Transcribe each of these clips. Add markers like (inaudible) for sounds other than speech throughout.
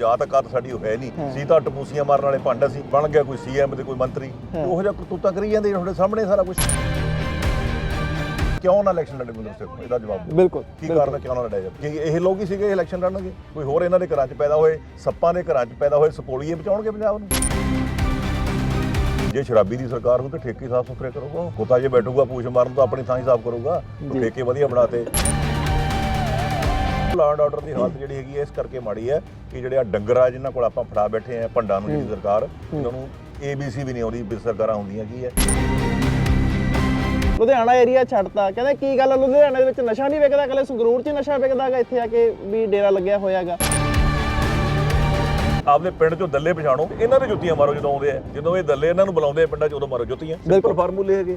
ਜਾਂ ਤਾਂ ਕਰ ਸਾਡੀ ਉਹ ਹੈ ਨਹੀਂ। ਸੀ ਤਾਂ ਟਪੂਸੀਆਂ ਮਾਰਨ ਵਾਲੇ ਭੰਡ ਸੀ ਬਣ ਗਿਆ ਕੋਈ ਸੀਐਮ ਤੇ ਕੋਈ ਮੰਤਰੀ। ਉਹੋ ਜਿਹਾ ਕਰਤੂਤਾਂ ਕਰੀ ਜਾਂਦੇ ਤੁਹਾਡੇ ਸਾਹਮਣੇ ਸਾਰਾ ਕੁਝ ਕਿਉਂ ਨਾ ਇਲੈਕਸ਼ਨ ਲੜੇ ਮੈਨੂੰ ਦੱਸੋ ਇਹਦਾ ਜਵਾਬ ਦਿਓ। ਬਿਲਕੁਲ ਕੀ ਕਾਰਨ ਹੈ ਕਿਉਂ ਨਾ ਲੜਿਆ ਜਾਵੇ ਕਿ ਇਹ ਲੋਕ ਹੀ ਸੀਗੇ ਇਲੈਕਸ਼ਨ ਲੜਨਗੇ। ਕੋਈ ਹੋਰ ਇਹਨਾਂ ਦੇ ਘਰਾਂ 'ਚ ਪੈਦਾ ਹੋਏ ਸੱਪਾਂ ਦੇ ਘਰਾਂ 'ਚ ਪੈਦਾ ਹੋਏ ਸਪੋਲੀਏ ਬਚਾਉਣਗੇ ਪੰਜਾਬ ਨੂੰ। ਜੇ ਸ਼ਰਾਬੀ ਦੀ ਸਰਕਾਰ ਹੋ ਤੇ ਠੇਕੇ ਸਾਫ਼ ਸੁਥਰੇ ਕਰੂਗਾ ਕੋਤਾ ਜੇ ਬੈਠੂਗਾ ਪੂਛ ਮਾਰਨ ਤੋਂ ਆਪਣੀ ਥਾਂ ਹੀ ਸਾਫ਼ ਕਰੂਗਾ। ਠੇਕੇ ਵਧੀਆ ਬਣਾਤੇ। ਲਾਂਡ ਆਰਡਰ ਦੀ ਹਾਲਤ ਜਿਹੜੀ ਹੈਗੀ ਹੈ ਇਸ ਕਰਕੇ ਮਾੜੀ ਹੈ ਕਿ ਜਿਹੜੇ ਆ ਡੰਗਰ ਜਿਨ੍ਹਾਂ ਕੋਲ ਆਪਾਂ ਫੜਾ ਬੈਠੇ ਆ ਭੰਡਾਂ ਨੂੰ ਜਿਹੜੀ ਸਰਕਾਰ ਉਹਨਾਂ ਨੂੰ ਏਬੀਸੀ ਵੀ ਨਹੀਂ ਆਉਂਦੀ ਵੀ ਸਰਕਾਰਾਂ ਹੁੰਦੀਆਂ ਕੀ ਹੈ। ਲੁਧਿਆਣਾ ਏਰੀਆ ਛੱਡਤਾ। ਕਹਿੰਦੇ ਕੀ ਗੱਲ ਲੁਧਿਆਣੇ ਦੇ ਵਿੱਚ ਨਸ਼ਾ ਨਹੀਂ ਵਿਕਦਾ ਕੱਲੇ ਸੰਗਰੂਰ 'ਚ ਨਸ਼ਾ ਵਿਕਦਾਗਾ ਇੱਥੇ ਆ ਕੇ ਵੀ ਡੇਰਾ ਲੱਗਿਆ ਹੋਇਆਗਾ ਆਪਦੇ ਪਿੰਡ ਚੋਂ ਦੱਲੇ ਪਛਾਣੋ ਇਹਨਾਂ ਦੇ ਜੁੱਤੀਆਂ ਮਾਰੋ ਜਦੋਂ ਆਉਂਦੇ ਆ। ਜਦੋਂ ਇਹ ਦੱਲੇ ਇਹਨਾਂ ਨੂੰ ਬੁਲਾਉਂਦੇ ਆ ਪਿੰਡਾਂ 'ਚ ਉਦੋਂ ਮਾਰੋ ਜੁੱਤੀਆਂ। ਸਿੰਪਲ ਫਾਰਮੂਲੇ ਹੈਗੇ।